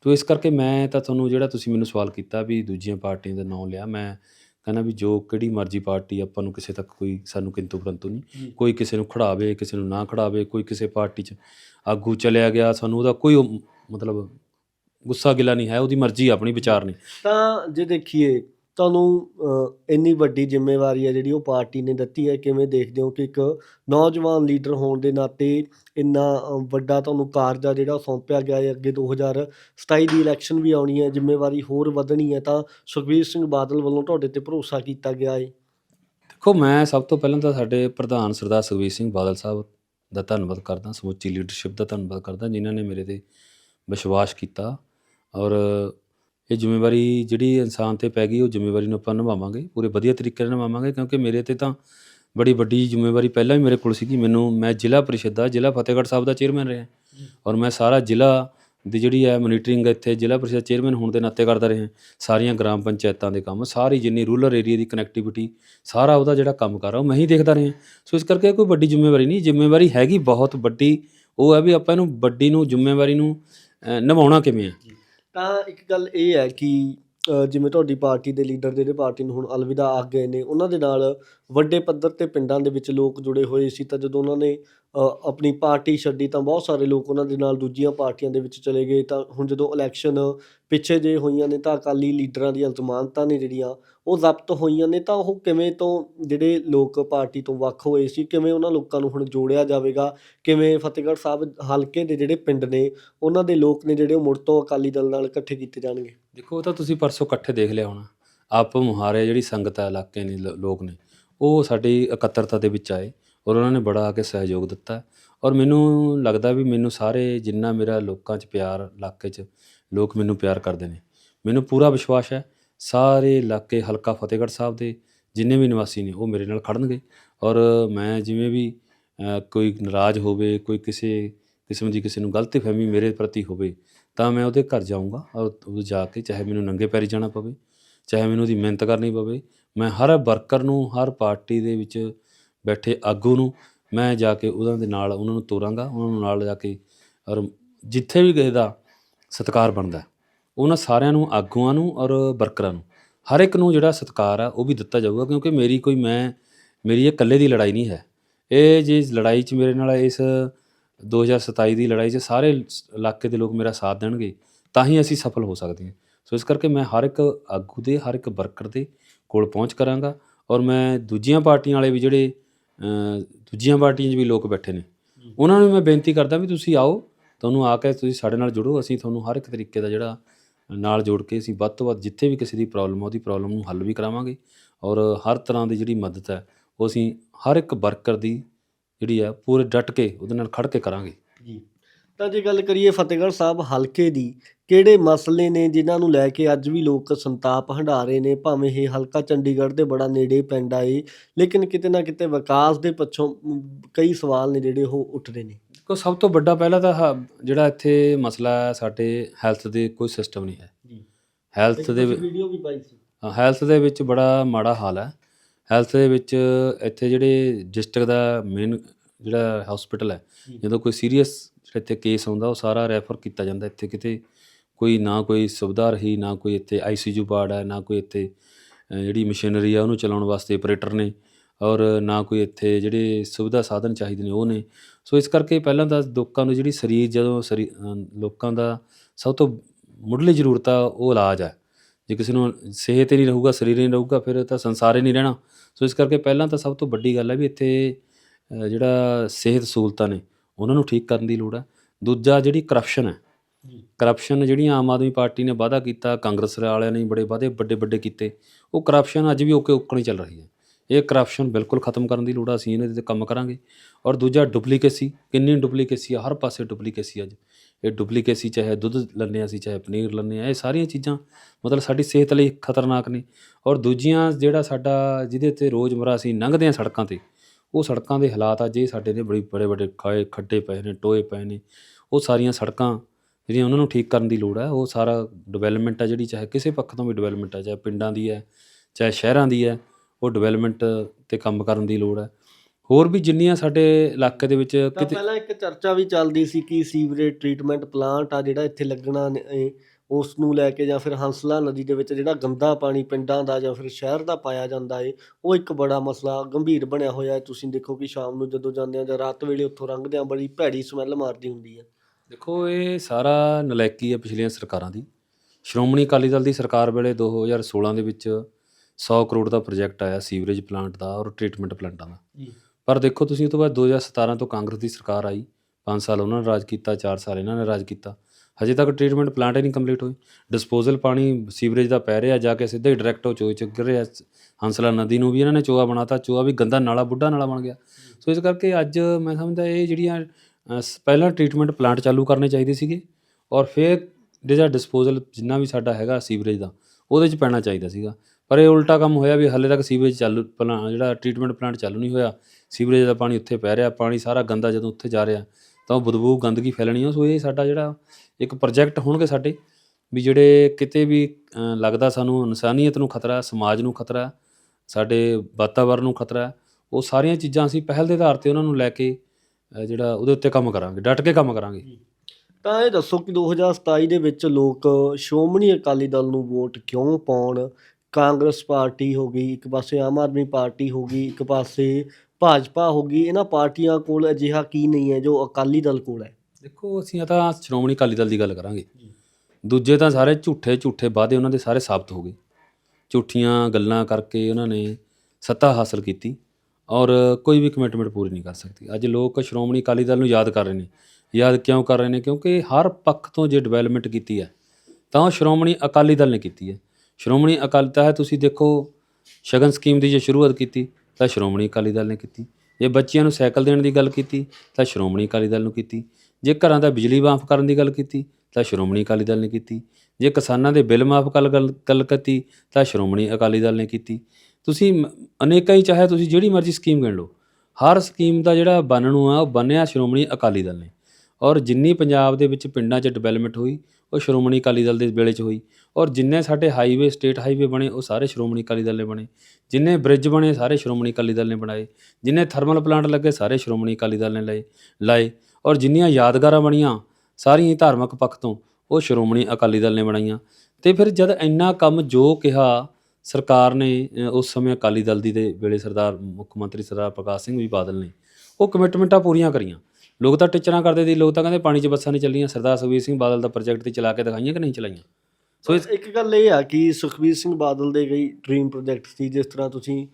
ਤੋ ਇਸ ਕਰਕੇ ਮੈਂ ਤਾਂ ਤੁਹਾਨੂੰ ਜਿਹੜਾ ਤੁਸੀਂ ਮੈਨੂੰ ਸਵਾਲ ਕੀਤਾ ਵੀ ਦੂਜੀਆਂ ਪਾਰਟੀਆਂ ਦਾ ਨਾਮ ਲਿਆ ਮੈਂ ਕਹਿੰਦਾ ਵੀ ਜੋ ਕਿਹੜੀ ਮਰਜ਼ੀ ਪਾਰਟੀ ਆਪਾਂ ਨੂੰ ਕਿਸੇ ਤੱਕ ਕੋਈ ਸਾਨੂੰ ਕਿੰਤੂ ਪਰੰਤੂ ਨਹੀਂ ਕੋਈ ਕਿਸੇ ਨੂੰ ਖੜਾਵੇ ਕਿਸੇ ਨੂੰ ਨਾ ਖੜਾਵੇ ਕੋਈ ਕਿਸੇ ਪਾਰਟੀ 'ਚ ਆਗੂ ਚਲਿਆ ਗਿਆ ਸਾਨੂੰ ਉਹਦਾ ਕੋਈ ਉਹ ਮਤਲਬ ਗੁੱਸਾ ਗਿਲਾ ਨਹੀਂ ਹੈ ਉਹਦੀ ਮਰਜ਼ੀ ਆਪਣੀ ਵਿਚਾਰ ਨਹੀਂ। ਤਾਂ ਜੇ ਦੇਖੀਏ ਤੁਹਾਨੂੰ ਇੰਨੀ ਵੱਡੀ ਜ਼ਿੰਮੇਵਾਰੀ ਹੈ ਜਿਹੜੀ ਉਹ ਪਾਰਟੀ ਨੇ ਦਿੱਤੀ ਹੈ। ਕਿਵੇਂ ਦੇਖਦੇ ਹੋ ਕਿ ਇੱਕ ਨੌਜਵਾਨ ਲੀਡਰ ਹੋਣ ਦੇ ਨਾਤੇ ਇੰਨਾ ਵੱਡਾ ਤੁਹਾਨੂੰ ਕਾਰਜ ਆ ਜਿਹੜਾ ਉਹ ਸੌਂਪਿਆ ਗਿਆ ਹੈ। ਅੱਗੇ 2027 ਦੀ ਇਲੈਕਸ਼ਨ ਵੀ ਆਉਣੀ ਹੈ, ਜ਼ਿੰਮੇਵਾਰੀ ਹੋਰ ਵਧਣੀ ਹੈ, ਤਾਂ ਸੁਖਬੀਰ ਸਿੰਘ ਬਾਦਲ ਵੱਲੋਂ ਤੁਹਾਡੇ ਤੇ ਭਰੋਸਾ ਕੀਤਾ ਗਿਆ ਹੈ? ਦੇਖੋ, ਮੈਂ ਸਭ ਤੋਂ ਪਹਿਲਾਂ ਤਾਂ ਸਾਡੇ ਪ੍ਰਧਾਨ ਸਰਦਾਰ ਸੁਖਬੀਰ ਸਿੰਘ ਬਾਦਲ ਸਾਹਿਬ ਦਾ ਧੰਨਵਾਦ ਕਰਦਾ। ਸਮੁੱਚੀ ਲੀਡਰਸ਼ਿਪ ਦਾ ਧੰਨਵਾਦ ਕਰਦਾ, ਜਿਨ੍ਹਾਂ ਨੇ ਮੇਰੇ ਤੇ ਵਿਸ਼ਵਾਸ ਕੀਤਾ। ਔਰ ਇਹ ਜ਼ਿੰਮੇਵਾਰੀ ਜਿਹੜੀ ਇਨਸਾਨ ਤੇ ਪੈ ਗਈ ਉਹ ਜ਼ਿੰਮੇਵਾਰੀ ਨੂੰ ਆਪਾਂ ਨਿਭਾਵਾਂਗੇ ਪੂਰੇ ਵਧੀਆ ਤਰੀਕੇ ਨਾਲ ਨਿਭਾਵਾਂਗੇ ਕਿਉਂਕਿ ਮੇਰੇ ਤੇ ਤਾਂ ਬੜੀ ਵੱਡੀ ਜ਼ਿੰਮੇਵਾਰੀ ਪਹਿਲਾਂ ਵੀ ਮੇਰੇ ਕੋਲ ਸੀਗੀ। ਮੈਨੂੰ ਮੈਂ ਜ਼ਿਲ੍ਹਾ ਪਰਿਸ਼ਦ ਦਾ ਜ਼ਿਲ੍ਹਾ ਫਤਿਹਗੜ੍ਹ ਸਾਹਿਬ ਦਾ ਚੇਅਰਮੈਨ ਰਿਹਾ ਔਰ ਮੈਂ ਸਾਰਾ ਜ਼ਿਲ੍ਹਾ ਦੀ ਜਿਹੜੀ ਹੈ ਮੋਨੀਟਰਿੰਗ ਇੱਥੇ ਜ਼ਿਲ੍ਹਾ ਪਰਿਸ਼ਦ ਚੇਅਰਮੈਨ ਹੋਣ ਦੇ ਨਾਤੇ ਕਰਦਾ ਰਿਹਾ। ਸਾਰੀਆਂ ਗ੍ਰਾਮ ਪੰਚਾਇਤਾਂ ਦੇ ਕੰਮ ਸਾਰੀ ਜਿੰਨੀ ਰੂਰਲ ਏਰੀਆ ਦੀ ਕਨੈਕਟੀਵਿਟੀ ਸਾਰਾ ਉਹਦਾ ਜਿਹੜਾ ਕੰਮ ਕਰ ਰਿਹਾ ਉਹ ਮੈਂ ਹੀ ਦੇਖਦਾ ਰਿਹਾ। ਸੋ ਇਸ ਕਰਕੇ ਕੋਈ ਵੱਡੀ ਜ਼ਿੰਮੇਵਾਰੀ ਨਹੀਂ ਜ਼ਿੰਮੇਵਾਰੀ ਹੈਗੀ ਬਹੁਤ ਵੱਡੀ। ਉਹ ਹੈ ਵੀ ਆਪਾਂ ਇਹਨੂੰ ਵੱਡੀ ਨੂੰ ਜ਼ਿੰਮੇਵਾਰੀ ਨੂੰ ਨਿਭਾਉਣਾ ਕਿਵੇਂ ਹੈ? ਤਾਂ ਇੱਕ ਗੱਲ ਇਹ ਹੈ ਕਿ ਜਿਵੇਂ ਤੁਹਾਡੀ ਪਾਰਟੀ ਦੇ ਲੀਡਰ ਜਿਹੜੇ ਪਾਰਟੀ ਨੂੰ ਹੁਣ ਅਲਵਿਦਾ ਆਖ ਗਏ ਨੇ, ਉਹਨਾਂ ਦੇ ਨਾਲ ਵੱਡੇ ਪੱਧਰ ਤੇ ਪਿੰਡਾਂ ਦੇ ਵਿੱਚ ਲੋਕ ਜੁੜੇ ਹੋਏ ਸੀ, ਤਾਂ ਜਦੋਂ ਉਹਨਾਂ ਨੇ ਆਪਣੀ ਪਾਰਟੀ ਛੱਡੀ ਤਾਂ ਬਹੁਤ ਸਾਰੇ ਲੋਕ ਉਹਨਾਂ ਦੇ ਨਾਲ ਦੂਜੀਆਂ ਪਾਰਟੀਆਂ ਦੇ ਵਿੱਚ ਚਲੇ ਗਏ ਤਾਂ ਹੁਣ ਜਦੋਂ ਇਲੈਕਸ਼ਨ ਪਿੱਛੇ ਜੇ ਹੋਈਆਂ ਨੇ ਤਾਂ ਅਕਾਲੀ ਲੀਡਰਾਂ ਦੀਆਂ ਜ਼ਮਾਨਤਾਂ ਨੇ ਜਿਹੜੀਆਂ ਉਹ ਜ਼ਬਤ ਹੋਈਆਂ ਨੇ ਤਾਂ ਉਹ ਕਿਵੇਂ ਤੋਂ ਜਿਹੜੇ ਲੋਕ ਪਾਰਟੀ ਤੋਂ ਵੱਖ ਹੋਏ ਸੀ, ਕਿਵੇਂ ਉਹਨਾਂ ਲੋਕਾਂ ਨੂੰ ਹੁਣ ਜੋੜਿਆ ਜਾਵੇਗਾ, ਕਿਵੇਂ ਫਤਿਹਗੜ੍ਹ ਸਾਹਿਬ ਹਲਕੇ ਦੇ ਜਿਹੜੇ ਪਿੰਡ ਨੇ ਉਹਨਾਂ ਦੇ ਲੋਕ ਨੇ ਜਿਹੜੇ ਉਹ ਮੁੜ ਤੋਂ ਅਕਾਲੀ ਦਲ ਨਾਲ ਇਕੱਠੇ ਕੀਤੇ ਜਾਣਗੇ? ਦੇਖੋ, ਉਹ ਤਾਂ ਤੁਸੀਂ ਪਰਸੋਂ ਇਕੱਠੇ ਦੇਖ ਲਿਆ ਹੋਣਾ। ਆਪ ਮੁਹਾਰੇ ਜਿਹੜੀ ਸੰਗਤ ਹੈ ਇਲਾਕੇ ਨੇ ਲ- ਲੋਕ ਨੇ, ਉਹ ਸਾਡੀ ਇਕੱਤਰਤਾ ਦੇ ਵਿੱਚ ਆਏ। ਔਰ ਉਹਨਾਂ ਨੇ ਬੜਾ ਆ ਕੇ ਸਹਿਯੋਗ ਦਿੱਤਾ। ਔਰ ਮੈਨੂੰ ਲੱਗਦਾ ਵੀ ਮੈਨੂੰ ਸਾਰੇ ਜਿੰਨਾ ਮੇਰਾ ਲੋਕਾਂ 'ਚ ਪਿਆਰ, ਇਲਾਕੇ 'ਚ ਲੋਕ ਮੈਨੂੰ ਪਿਆਰ ਕਰਦੇ ਨੇ। ਮੈਨੂੰ ਪੂਰਾ ਵਿਸ਼ਵਾਸ ਹੈ, ਸਾਰੇ ਇਲਾਕੇ, ਹਲਕਾ ਫਤਿਹਗੜ੍ਹ ਸਾਹਿਬ ਦੇ ਜਿੰਨੇ ਵੀ ਨਿਵਾਸੀ ਨੇ, ਉਹ ਮੇਰੇ ਨਾਲ ਖੜਨਗੇ। ਔਰ ਮੈਂ ਜਿਵੇਂ ਵੀ ਕੋਈ ਨਾਰਾਜ਼ ਹੋਵੇ, ਕੋਈ ਕਿਸੇ ਕਿਸਮ ਦੀ ਕਿਸੇ ਨੂੰ ਗਲਤਫਹਿਮੀ ਮੇਰੇ ਪ੍ਰਤੀ ਹੋਵੇ, ਤਾਂ ਮੈਂ ਉਹਦੇ ਘਰ ਜਾਊਂਗਾ ਔਰ ਉਹ ਜਾ ਕੇ ਚਾਹੇ ਮੈਨੂੰ ਨੰਗੇ ਪੈਰੀ ਜਾਣਾ ਪਵੇ, ਚਾਹੇ ਮੈਨੂੰ ਉਹਦੀ ਮਿਹਨਤ ਕਰਨੀ ਪਵੇ, ਮੈਂ ਹਰ ਵਰਕਰ ਨੂੰ, ਹਰ ਪਾਰਟੀ ਦੇ ਵਿੱਚ ਬੈਠੇ ਆਗੂ ਨੂੰ, ਮੈਂ ਜਾ ਕੇ ਉਹਨਾਂ ਦੇ ਨਾਲ, ਉਹਨਾਂ ਨੂੰ ਤੋਰਾਂਗਾ, ਉਹਨਾਂ ਨੂੰ ਨਾਲ ਜਾ ਕੇ ਔਰ ਜਿੱਥੇ ਵੀ ਕਿਸੇ ਦਾ ਸਤਿਕਾਰ ਬਣਦਾ ਉਹਨਾਂ ਸਾਰਿਆਂ ਨੂੰ, ਆਗੂਆਂ ਨੂੰ ਔਰ ਵਰਕਰਾਂ ਨੂੰ, ਹਰ ਇੱਕ ਨੂੰ ਜਿਹੜਾ ਸਤਿਕਾਰ ਆ, ਉਹ ਵੀ ਦਿੱਤਾ ਜਾਊਗਾ, ਕਿਉਂਕਿ ਮੇਰੀ ਕੋਈ ਮੈਂ, ਮੇਰੀ ਇਹ ਇਕੱਲੇ ਦੀ ਲੜਾਈ ਨਹੀਂ ਹੈ। ਇਹ ਜੇ ਲੜਾਈ 'ਚ ਮੇਰੇ ਨਾਲ, ਇਸ 2027 ਦੀ ਲੜਾਈ 'ਚ ਸਾਰੇ ਇਲਾਕੇ ਦੇ ਲੋਕ ਮੇਰਾ ਸਾਥ ਦੇਣਗੇ, ਤਾਂ ਹੀ ਅਸੀਂ ਸਫਲ ਹੋ ਸਕਦੇ ਹਾਂ। ਸੋ ਇਸ ਕਰਕੇ ਮੈਂ ਹਰ ਇੱਕ ਆਗੂ ਦੇ, ਹਰ ਇੱਕ ਵਰਕਰ ਦੇ ਕੋਲ ਪਹੁੰਚ ਕਰਾਂਗਾ ਔਰ ਮੈਂ ਦੂਜੀਆਂ ਪਾਰਟੀਆਂ ਵਾਲੇ ਵੀ ਜਿਹੜੇ ਦੂਜੀਆਂ ਪਾਰਟੀਆਂ 'ਚ ਵੀ ਲੋਕ ਬੈਠੇ ਨੇ। ਉਹਨਾਂ ਨੂੰ ਮੈਂ ਬੇਨਤੀ ਕਰਦਾ ਵੀ ਤੁਸੀਂ ਆਓ, ਤੁਹਾਨੂੰ ਆ ਕੇ ਤੁਸੀਂ ਸਾਡੇ ਨਾਲ ਜੁੜੋ, ਅਸੀਂ ਤੁਹਾਨੂੰ ਹਰ ਇੱਕ ਤਰੀਕੇ ਦਾ ਜਿਹੜਾ ਨਾਲ ਜੋੜ ਕੇ ਅਸੀਂ ਵੱਧ ਤੋਂ ਵੱਧ ਜਿੱਥੇ ਵੀ ਕਿਸੇ ਦੀ ਪ੍ਰੋਬਲਮ ਆ, ਉਹਦੀ ਪ੍ਰੋਬਲਮ ਨੂੰ ਹੱਲ ਵੀ ਕਰਾਵਾਂਗੇ ਔਰ ਹਰ ਤਰ੍ਹਾਂ ਦੀ ਜਿਹੜੀ ਮਦਦ ਹੈ, ਉਹ ਅਸੀਂ ਹਰ ਇੱਕ ਵਰਕਰ ਦੀ ਜਿਹੜੀ ਆ, ਪੂਰੇ ਡਟ ਕੇ ਉਹਦੇ ਨਾਲ ਖੜ ਕੇ ਕਰਾਂਗੇ। ਜੀ। ਤਾਂ ਜੇ ਗੱਲ ਕਰੀਏ ਫਤਿਹਗੜ੍ਹ ਸਾਹਿਬ ਹਲਕੇ ਦੀ ਕਿਹੜੇ ਮਸਲੇ ਨੇ ਜਿਨ੍ਹਾਂ ਨੂੰ ਲੈ ਕੇ ਅੱਜ ਵੀ ਲੋਕ ਸੰਤਾਪ ਹੰਢਾ ਰਹੇ ਨੇ? ਭਾਵੇਂ ਇਹ ਹਲਕਾ ਚੰਡੀਗੜ੍ਹ ਦੇ ਬੜਾ ਨੇੜੇ ਪੈਂਦਾ ਏ ਲੇਕਿਨ ਕਿਤੇ ਨਾ ਕਿਤੇ ਵਿਕਾਸ ਦੇ ਪੱਛੋਂ ਕਈ ਸਵਾਲ ਨੇ ਜਿਹੜੇ ਉਹ ਉੱਠਦੇ ਨੇ। ਦੇਖੋ ਸਭ ਤੋਂ ਵੱਡਾ ਪਹਿਲਾਂ ਤਾਂ ਹ- ਜਿਹੜਾ ਇੱਥੇ ਮਸਲਾ ਹੈ ਸਾਡੇ ਹੈਲਥ ਦੇ ਕੋਈ ਸਿਸਟਮ ਨਹੀਂ ਹੈ। ਜੀ। ਹੈਲਥ ਦੇ ਵੀਡੀਓ ਵੀ ਪਾਈ ਸੀ। ਹੈਲਥ ਦੇ ਵਿੱਚ ਬੜਾ ਮਾੜਾ ਹਾਲ ਹੈ। ਹੈਲਥ ਦੇ ਵਿੱਚ ਇੱਥੇ ਜਿਹੜੇ ਡਿਸਟ੍ਰਿਕਟ ਦਾ ਮੇਨ ਜਿਹੜਾ ਹਸਪੀਟਲ ਹੈ। ਜਦੋਂ ਕੋਈ ਸੀਰੀਅਸ ਇੱਥੇ ਕੇਸ ਆਉਂਦਾ, ਉਹ ਸਾਰਾ ਰੈਫਰ ਕੀਤਾ ਜਾਂਦਾ ਇੱਥੇ ਕਿਤੇ। ਕੋਈ ਨਾ ਕੋਈ ਸੁਵਿਧਾ ਰਹੀ, ਨਾ ਕੋਈ ਇੱਥੇ ਆਈਸੀਯੂ ਵਾਰਡ ਹੈ, ਨਾ ਕੋਈ ਇੱਥੇ ਜਿਹੜੀ ਮਸ਼ੀਨਰੀ ਆ ਉਹਨੂੰ ਚਲਾਉਣ ਵਾਸਤੇ ਆਪਰੇਟਰ ਨੇ ਔਰ ਨਾ ਕੋਈ ਇੱਥੇ ਜਿਹੜੇ ਸੁਵਿਧਾ ਸਾਧਨ ਚਾਹੀਦੇ ਨੇ ਉਹ ਨੇ। ਸੋ ਇਸ ਕਰਕੇ ਪਹਿਲਾਂ ਤਾਂ ਲੋਕਾਂ ਨੂੰ ਜਿਹੜੀ ਸਰੀਰ, ਜਦੋਂ ਸਰੀ ਲੋਕਾਂ ਦਾ ਸਭ ਤੋਂ ਮੁੱਢਲੀ ਜ਼ਰੂਰਤ ਆ, ਉਹ ਇਲਾਜ ਹੈ ਜੇ ਕਿਸੇ ਨੂੰ ਸਿਹਤ ਹੀ ਨਹੀਂ ਰਹੂਗਾ, ਸਰੀਰ ਹੀ ਨਹੀਂ ਰਹੂਗਾ, ਫਿਰ ਤਾਂ ਸੰਸਾਰ ਹੀ ਨਹੀਂ ਰਹਿਣਾ। ਸੋ ਇਸ ਕਰਕੇ ਪਹਿਲਾਂ ਤਾਂ ਸਭ ਤੋਂ ਵੱਡੀ ਗੱਲ ਹੈ ਵੀ ਇੱਥੇ ਜਿਹੜਾ ਸਿਹਤ ਸਹੂਲਤਾਂ ਨੇ ਉਹਨਾਂ ਨੂੰ ਠੀਕ ਕਰਨ ਦੀ ਲੋੜ ਹੈ। ਦੂਜਾ ਜਿਹੜੀ ਕਰਪਸ਼ਨ ਹੈ। ਕਰਪਸ਼ਨ ਜਿਹੜੀਆਂ ਆਮ ਆਦਮੀ ਪਾਰਟੀ ਨੇ ਵਾਅਦਾ ਕੀਤਾ, ਕਾਂਗਰਸ ਵਾਲਿਆਂ ਨੇ ਬੜੇ ਵਾਅਦੇ ਵੱਡੇ ਵੱਡੇ ਕੀਤੇ, ਉਹ ਕਰਪਸ਼ਨ ਅੱਜ ਵੀ ਓਕੇ ਓਕਣੀ ਚੱਲ ਰਹੀ ਹੈ। ਇਹ ਕਰਪਸ਼ਨ ਬਿਲਕੁਲ ਖਤਮ ਕਰਨ ਦੀ ਲੋੜ ਆ ਅਸੀਂ ਇਹਦੇ ਤੇ ਕੰਮ ਕਰਾਂਗੇ। ਔਰ ਦੂਜਾ ਡੁਪਲੀਕੇਸੀ ਕਿੰਨੀ ਡੁਪਲੀਕੇਸੀ ਆ ਹਰ ਪਾਸੇ ਡੁਪਲੀਕੇਸੀ ਅੱਜ। ਇਹ ਡੁਪਲੀਕੇਸੀ ਚਾਹੇ ਦੁੱਧ ਲੈਂਦੇ ਹਾਂ ਅਸੀਂ, ਚਾਹੇ ਪਨੀਰ ਲੈਂਦੇ ਹਾਂ, ਇਹ ਸਾਰੀਆਂ ਚੀਜ਼ਾਂ ਮਤਲਬ ਸਾਡੀ ਸਿਹਤ ਲਈ ਖਤਰਨਾਕ ਨੇ। ਔਰ ਦੂਜੀਆਂ ਜਿਹੜਾ ਸਾਡਾ ਜਿਹਦੇ ਤੇ ਰੋਜ਼ਮਰਾ ਅਸੀਂ ਲੰਘਦੇ ਹਾਂ ਸੜਕਾਂ ਤੇ ਉਹ ਸੜਕਾਂ ਦੇ ਹਾਲਾਤ ਅੱਜ ਇਹ ਸਾਡੇ ਨੇ ਬੜੀ ਬੜੇ ਬੜੇ ਖਾਏ ਖੱਡੇ ਪਏ ਨੇ ਟੋਏ ਪਏ ਨੇ। ਉਹ ਸਾਰੀਆਂ ਸੜਕਾਂ ਜਿਹੜੀਆਂ ਉਹਨਾਂ ਨੂੰ ਠੀਕ ਕਰਨ ਦੀ ਲੋੜ ਹੈ ਉਹ ਸਾਰਾ ਡਿਵੈਲਪਮੈਂਟ ਹੈ ਜਿਹੜੀ ਚਾਹੇ ਕਿਸੇ ਪੱਖ ਤੋਂ ਵੀ ਡਿਵੈਲਪਮੈਂਟ ਹੈ ਚਾਹੇ ਪਿੰਡਾਂ ਦੀ ਹੈ ਚਾਹੇ ਸ਼ਹਿਰਾਂ ਦੀ ਹੈ ਉਹ ਡਿਵੈਲਪਮੈਂਟ ਤੇ ਕੰਮ ਕਰਨ ਦੀ ਲੋੜ ਹੈ। ਹੋਰ ਵੀ ਜਿੰਨੀਆਂ ਸਾਡੇ ਇਲਾਕੇ ਦੇ ਵਿੱਚ ਤਾਂ ਕਿਤੇ ਪਹਿਲਾਂ ਇੱਕ ਚਰਚਾ ਵੀ ਚੱਲਦੀ ਸੀ ਕਿ ਸੀਵਰੇਜ ਟ੍ਰੀਟਮੈਂਟ ਪਲਾਂਟ ਆ ਜਿਹੜਾ ਇੱਥੇ ਲੱਗਣਾ ਉਸ ਨੂੰ ਲੈ ਕੇ ਜਾਂ ਫਿਰ ਹੰਸਲਾ ਨਦੀ ਦੇ ਵਿੱਚ ਜਿਹੜਾ ਗੰਦਾ ਪਾਣੀ ਪਿੰਡਾਂ ਦਾ ਜਾਂ ਫਿਰ ਸ਼ਹਿਰ ਦਾ ਪਾਇਆ ਜਾਂਦਾ ਏ ਉਹ ਇੱਕ ਬੜਾ ਮਸਲਾ ਗੰਭੀਰ ਬਣਿਆ ਹੋਇਆ ਹੈ ਤੁਸੀਂ ਦੇਖੋ ਕਿ ਸ਼ਾਮ ਨੂੰ ਜਦੋਂ ਜਾਂਦੇ ਆ ਜਾਂ ਰਾਤ ਵੇਲੇ ਉੱਥੋਂ ਲੰਘਦੇ ਆ ਬੜੀ ਭੈੜੀ ਸਮੈਲ ਮਾਰਦੀ ਹੁੰਦੀ ਹੈ ਦੇਖੋ ਇਹ ਸਾਰਾ ਨਲਾਇਕੀ ਹੈ ਪਿਛਲੀਆਂ ਸਰਕਾਰਾਂ ਦੀ। ਸ਼੍ਰੋਮਣੀ ਅਕਾਲੀ ਦਲ ਦੀ ਸਰਕਾਰ ਵੇਲੇ 2016 ਦੇ ਵਿੱਚ 100 ਕਰੋੜ ਦਾ ਪ੍ਰੋਜੈਕਟ ਆਇਆ ਸੀਵਰੇਜ ਪਲਾਂਟ ਦਾ ਔਰ ਟ੍ਰੀਟਮੈਂਟ ਪਲਾਂਟਾਂ ਦਾ। ਜੀ। ਪਰ ਦੇਖੋ ਤੁਸੀਂ ਉਸ ਤੋਂ ਬਾਅਦ 2017 ਤੋਂ ਕਾਂਗਰਸ ਦੀ ਸਰਕਾਰ ਆਈ 5 ਸਾਲ ਉਹਨਾਂ ਨੇ ਰਾਜ ਕੀਤਾ 4 ਸਾਲ ਇਹਨਾਂ ਨੇ ਰਾਜ ਕੀਤਾ। ਹਜੇ ਤੱਕ ਟ੍ਰੀਟਮੈਂਟ ਪਲਾਂਟ ਹੀ ਨਹੀਂ ਕੰਪਲੀਟ ਹੋਈ। ਡਿਸਪੋਜ਼ਲ ਪਾਣੀ ਸੀਵਰੇਜ ਦਾ ਪੈ ਰਿਹਾ, ਜਾ ਕੇ ਸਿੱਧਾ ਹੀ ਡਾਇਰੈਕਟ ਉਹ ਚੋਏ ਚ ਗਿਰ ਰਿਹਾ ਹੰਸਲਾ ਨਦੀ ਨੂੰ ਵੀ ਇਹਨਾਂ ਨੇ ਚੋਆ ਬਣਾਤਾ, ਚੋਆ ਵੀ ਗੰਦਾ ਨਾਲਾ, ਬੁੱਢਾ ਨਾਲਾ ਬਣ ਗਿਆ। ਸੋ ਇਸ ਕਰਕੇ ਅੱਜ ਮੈਂ ਸਮਝਦਾ ਇਹ ਜਿਹੜੀਆਂ ਸ- ਪਹਿਲਾਂ ਟ੍ਰੀਟਮੈਂਟ ਪਲਾਂਟ ਚਾਲੂ ਕਰਨੇ ਚਾਹੀਦੇ ਸੀਗੇ, ਔਰ ਫਿਰ ਜਿਹੜਾ ਡਿਸਪੋਜ਼ਲ ਜਿੰਨਾ ਵੀ ਸਾਡਾ ਹੈਗਾ ਸੀਵਰੇਜ ਦਾ, ਉਹਦੇ 'ਚ ਪੈਣਾ ਚਾਹੀਦਾ ਸੀਗਾ। ਪਰ ਇਹ ਉਲਟਾ ਕੰਮ ਹੋਇਆ ਵੀ ਹਾਲੇ ਤੱਕ ਸੀਵਰੇਜ ਚਾਲੂ ਪਲਾਂ ਜਿਹੜਾ ਟ੍ਰੀਟਮੈਂਟ ਪਲਾਂਟ ਚਾਲੂ ਨਹੀਂ ਹੋਇਆ। ਸੀਵਰੇਜ ਦਾ ਪਾਣੀ ਉੱਥੇ ਪੈ ਰਿਹਾ, ਪਾਣੀ ਸਾਰਾ ਗੰਦਾ ਜਦੋਂ ਉੱਥੇ ਜਾ ਰਿਹਾ। ਤਾਂ ਉਹ ਬਦਬੂ ਗੰਦਗੀ ਫੈਲਣੀ ਆ। ਸੋ ਇਹ ਸਾਡਾ ਜਿਹੜਾ ਇੱਕ ਪ੍ਰੋਜੈਕਟ ਹੋਣਗੇ ਸਾਡੇ, ਵੀ ਜਿਹੜੇ ਕਿਤੇ ਵੀ ਲੱਗਦਾ ਸਾਨੂੰ ਇਨਸਾਨੀਅਤ ਨੂੰ ਖਤਰਾ, ਸਮਾਜ ਨੂੰ ਖਤਰਾ, ਸਾਡੇ ਵਾਤਾਵਰਣ ਨੂੰ ਖਤਰਾ, ਉਹ ਸਾਰੀਆਂ ਚੀਜ਼ਾਂ ਅਸੀਂ ਪਹਿਲ ਦੇ ਆਧਾਰ ਤੇ ਉਹਨਾਂ ਨੂੰ ਲੈ ਕੇ ਜਿਹੜਾ ਉਹਦੇ ਉੱਤੇ ਕੰਮ ਕਰਾਂਗੇ, ਡਟ ਕੇ ਕੰਮ ਕਰਾਂਗੇ। ਤਾਂ ਇਹ ਦੱਸੋ ਕਿ 2027 ਦੇ ਵਿੱਚ ਲੋਕ ਸ਼੍ਰੋਮਣੀ ਅਕਾਲੀ ਦਲ ਨੂੰ ਵੋਟ ਕਿਉਂ ਪਾਉਣ? ਕਾਂਗਰਸ ਪਾਰਟੀ ਹੋ ਗਈ, ਇੱਕ ਪਾਸੇ ਆਮ ਆਦਮੀ ਪਾਰਟੀ ਹੋ ਗਈ, ਇੱਕ ਪਾਸੇ ਭਾਜਪਾ ਹੋ ਗਈ, ਇਹਨਾਂ ਪਾਰਟੀਆਂ ਕੋਲ ਅਜਿਹਾ ਕੀ ਨਹੀਂ ਹੈ, ਜੋ ਅਕਾਲੀ ਦਲ ਕੋਲ ਹੈ? ਦੇਖੋ, ਅਸੀਂ ਤਾਂ ਸ਼੍ਰੋਮਣੀ ਅਕਾਲੀ ਦਲ ਦੀ ਗੱਲ ਕਰਾਂਗੇ। ਦੂਜੇ ਤਾਂ ਸਾਰੇ ਝੂਠੇ ਝੂਠੇ ਵਾਅਦੇ ਉਹਨਾਂ ਦੇ ਸਾਰੇ ਸਾਬਤ ਹੋ ਗਏ। ਝੂਠੀਆਂ ਗੱਲਾਂ ਕਰਕੇ ਉਹਨਾਂ ਨੇ ਸੱਤਾ ਹਾਸਲ ਕੀਤੀ ਔਰ ਕੋਈ ਵੀ ਕਮਿਟਮੈਂਟ ਪੂਰੀ ਨਹੀਂ ਕਰ ਸਕਦੀ। ਅੱਜ ਲੋਕ ਸ਼੍ਰੋਮਣੀ ਅਕਾਲੀ ਦਲ ਨੂੰ ਯਾਦ ਕਰ ਰਹੇ ਨੇ। ਯਾਦ ਕਿਉਂ ਕਰ ਰਹੇ ਨੇ? ਕਿਉਂਕਿ ਹਰ ਪੱਖ ਤੋਂ ਜੇ ਡਿਵੈਲਪਮੈਂਟ ਕੀਤੀ ਹੈ, ਤਾਂ ਉਹ ਸ਼੍ਰੋਮਣੀ ਅਕਾਲੀ ਦਲ ਨੇ ਕੀਤੀ ਹੈ। ਸ਼੍ਰੋਮਣੀ ਅਕਾਲੀ, ਤਾਂ ਹੈ ਤੁਸੀਂ ਦੇਖੋ, ਸ਼ਗਨ ਸਕੀਮ ਦੀ ਜੇ ਸ਼ੁਰੂਆਤ ਕੀਤੀ ਤਾਂ ਸ਼੍ਰੋਮਣੀ ਅਕਾਲੀ ਦਲ ਨੇ ਕੀਤੀ। ਜੇ ਬੱਚਿਆਂ ਨੂੰ ਸਾਈਕਲ ਦੇਣ ਦੀ ਗੱਲ ਕੀਤੀ, ਤਾਂ ਸ਼੍ਰੋਮਣੀ ਅਕਾਲੀ ਦਲ ਨੂੰ ਕੀਤੀ। ਜੇ ਘਰਾਂ ਦਾ ਬਿਜਲੀ ਮਾਫ ਕਰਨ ਦੀ ਗੱਲ ਕੀਤੀ, ਤਾਂ ਸ਼੍ਰੋਮਣੀ ਅਕਾਲੀ ਦਲ ਨੇ ਕੀਤੀ। ਜੇ ਕਿਸਾਨਾਂ ਦੇ ਬਿੱਲ ਮਾਫ ਕਰ ਗੱਲ ਕੀਤੀ, ਤਾਂ ਸ਼੍ਰੋਮਣੀ ਅਕਾਲੀ ਦਲ ਨੇ ਕੀਤੀ। ਤੁਸੀਂ ਅਨੇਕਾਂ ਹੀ ਚਾਹੇ ਤੁਸੀਂ ਜਿਹੜੀ ਮਰਜ਼ੀ ਸਕੀਮ ਗਿਣ ਲਓ। ਹਰ ਸਕੀਮ ਦਾ ਜਿਹੜਾ ਬਣਨੂ ਆ, ਉਹ ਬਣਿਆ ਸ਼੍ਰੋਮਣੀ ਅਕਾਲੀ ਦਲ ਨੇ। ਔਰ ਜਿੰਨੀ ਪੰਜਾਬ ਦੇ ਵਿੱਚ ਪਿੰਡਾਂ 'ਚ ਡਿਵੈਲਪਮੈਂਟ ਹੋਈ ਉਹ ਸ਼੍ਰੋਮਣੀ ਅਕਾਲੀ ਦਲ ਦੇ ਵੇਲੇ 'ਚ ਹੋਈ। ਔਰ ਜਿੰਨੇ ਸਾਡੇ ਹਾਈਵੇ ਸਟੇਟ ਹਾਈਵੇ ਬਣੇ, ਉਹ ਸਾਰੇ ਸ਼੍ਰੋਮਣੀ ਅਕਾਲੀ ਦਲ ਨੇ ਬਣੇ। ਜਿੰਨੇ ਬ੍ਰਿਜ ਬਣੇ, ਸਾਰੇ ਸ਼੍ਰੋਮਣੀ ਅਕਾਲੀ ਦਲ ਨੇ ਬਣਾਏ। ਜਿੰਨੇ ਥਰਮਲ ਪਲਾਂਟ ਲੱਗੇ, ਸਾਰੇ ਸ਼੍ਰੋਮਣੀ ਅਕਾਲੀ ਦਲ ਨੇ ਲਏ, ਲਾਏ। ਔਰ ਜਿੰਨੀਆਂ ਯਾਦਗਾਰਾਂ ਬਣੀਆਂ, ਸਾਰੀਆਂ ਧਾਰਮਿਕ ਪੱਖ ਤੋਂ, ਉਹ ਸ਼੍ਰੋਮਣੀ ਅਕਾਲੀ ਦਲ ਨੇ ਬਣਾਈਆਂ। ਤੇ ਫਿਰ ਜਦ ਇੰਨਾ ਕੰਮ ਜੋ ਕਿਹਾ ਸਰਕਾਰ ਨੇ ਉਸ ਸਮੇਂ ਅਕਾਲੀ ਦਲ ਦੀ ਦੇ ਵੇਲੇ ਸਰਦਾਰ ਮੁੱਖ ਮੰਤਰੀ ਸਰਦਾਰ ਪ੍ਰਕਾਸ਼ ਸਿੰਘ ਵੀ ਬਾਦਲ ਨੇ, ਉਹ ਕਮਿਟਮੈਂਟਾਂ ਪੂਰੀਆਂ ਕਰੀਆਂ। ਲੋਕ ਤਾਂ ਟਿਚਰਾਂ ਕਰਦੇ ਸੀ, ਲੋਕ ਤਾਂ ਕਹਿੰਦੇ ਪਾਣੀ 'ਚ ਬੱਸਾਂ ਨਹੀਂ ਚੱਲੀਆਂ। ਸਰਦਾਰ ਸੁਖਬੀਰ ਸਿੰਘ ਬਾਦਲ ਦਾ ਪ੍ਰੋਜੈਕਟ ਤੇ ਚਲਾ ਕੇ ਦਿਖਾਈਆਂ ਕਿ ਨਹੀਂ ਚਲਾਈਆਂ? ਸੋ ਇਸ ਇੱਕ ਗੱਲ ਇਹ ਆ ਕਿ ਸੁਖਬੀਰ ਸਿੰਘ ਬਾਦਲ ਦੇ ਕਈ ਡ੍ਰੀਮ ਪ੍ਰੋਜੈਕਟ ਸੀ, ਜਿਸ ਤਰ੍ਹਾਂ ਤੁਸੀਂ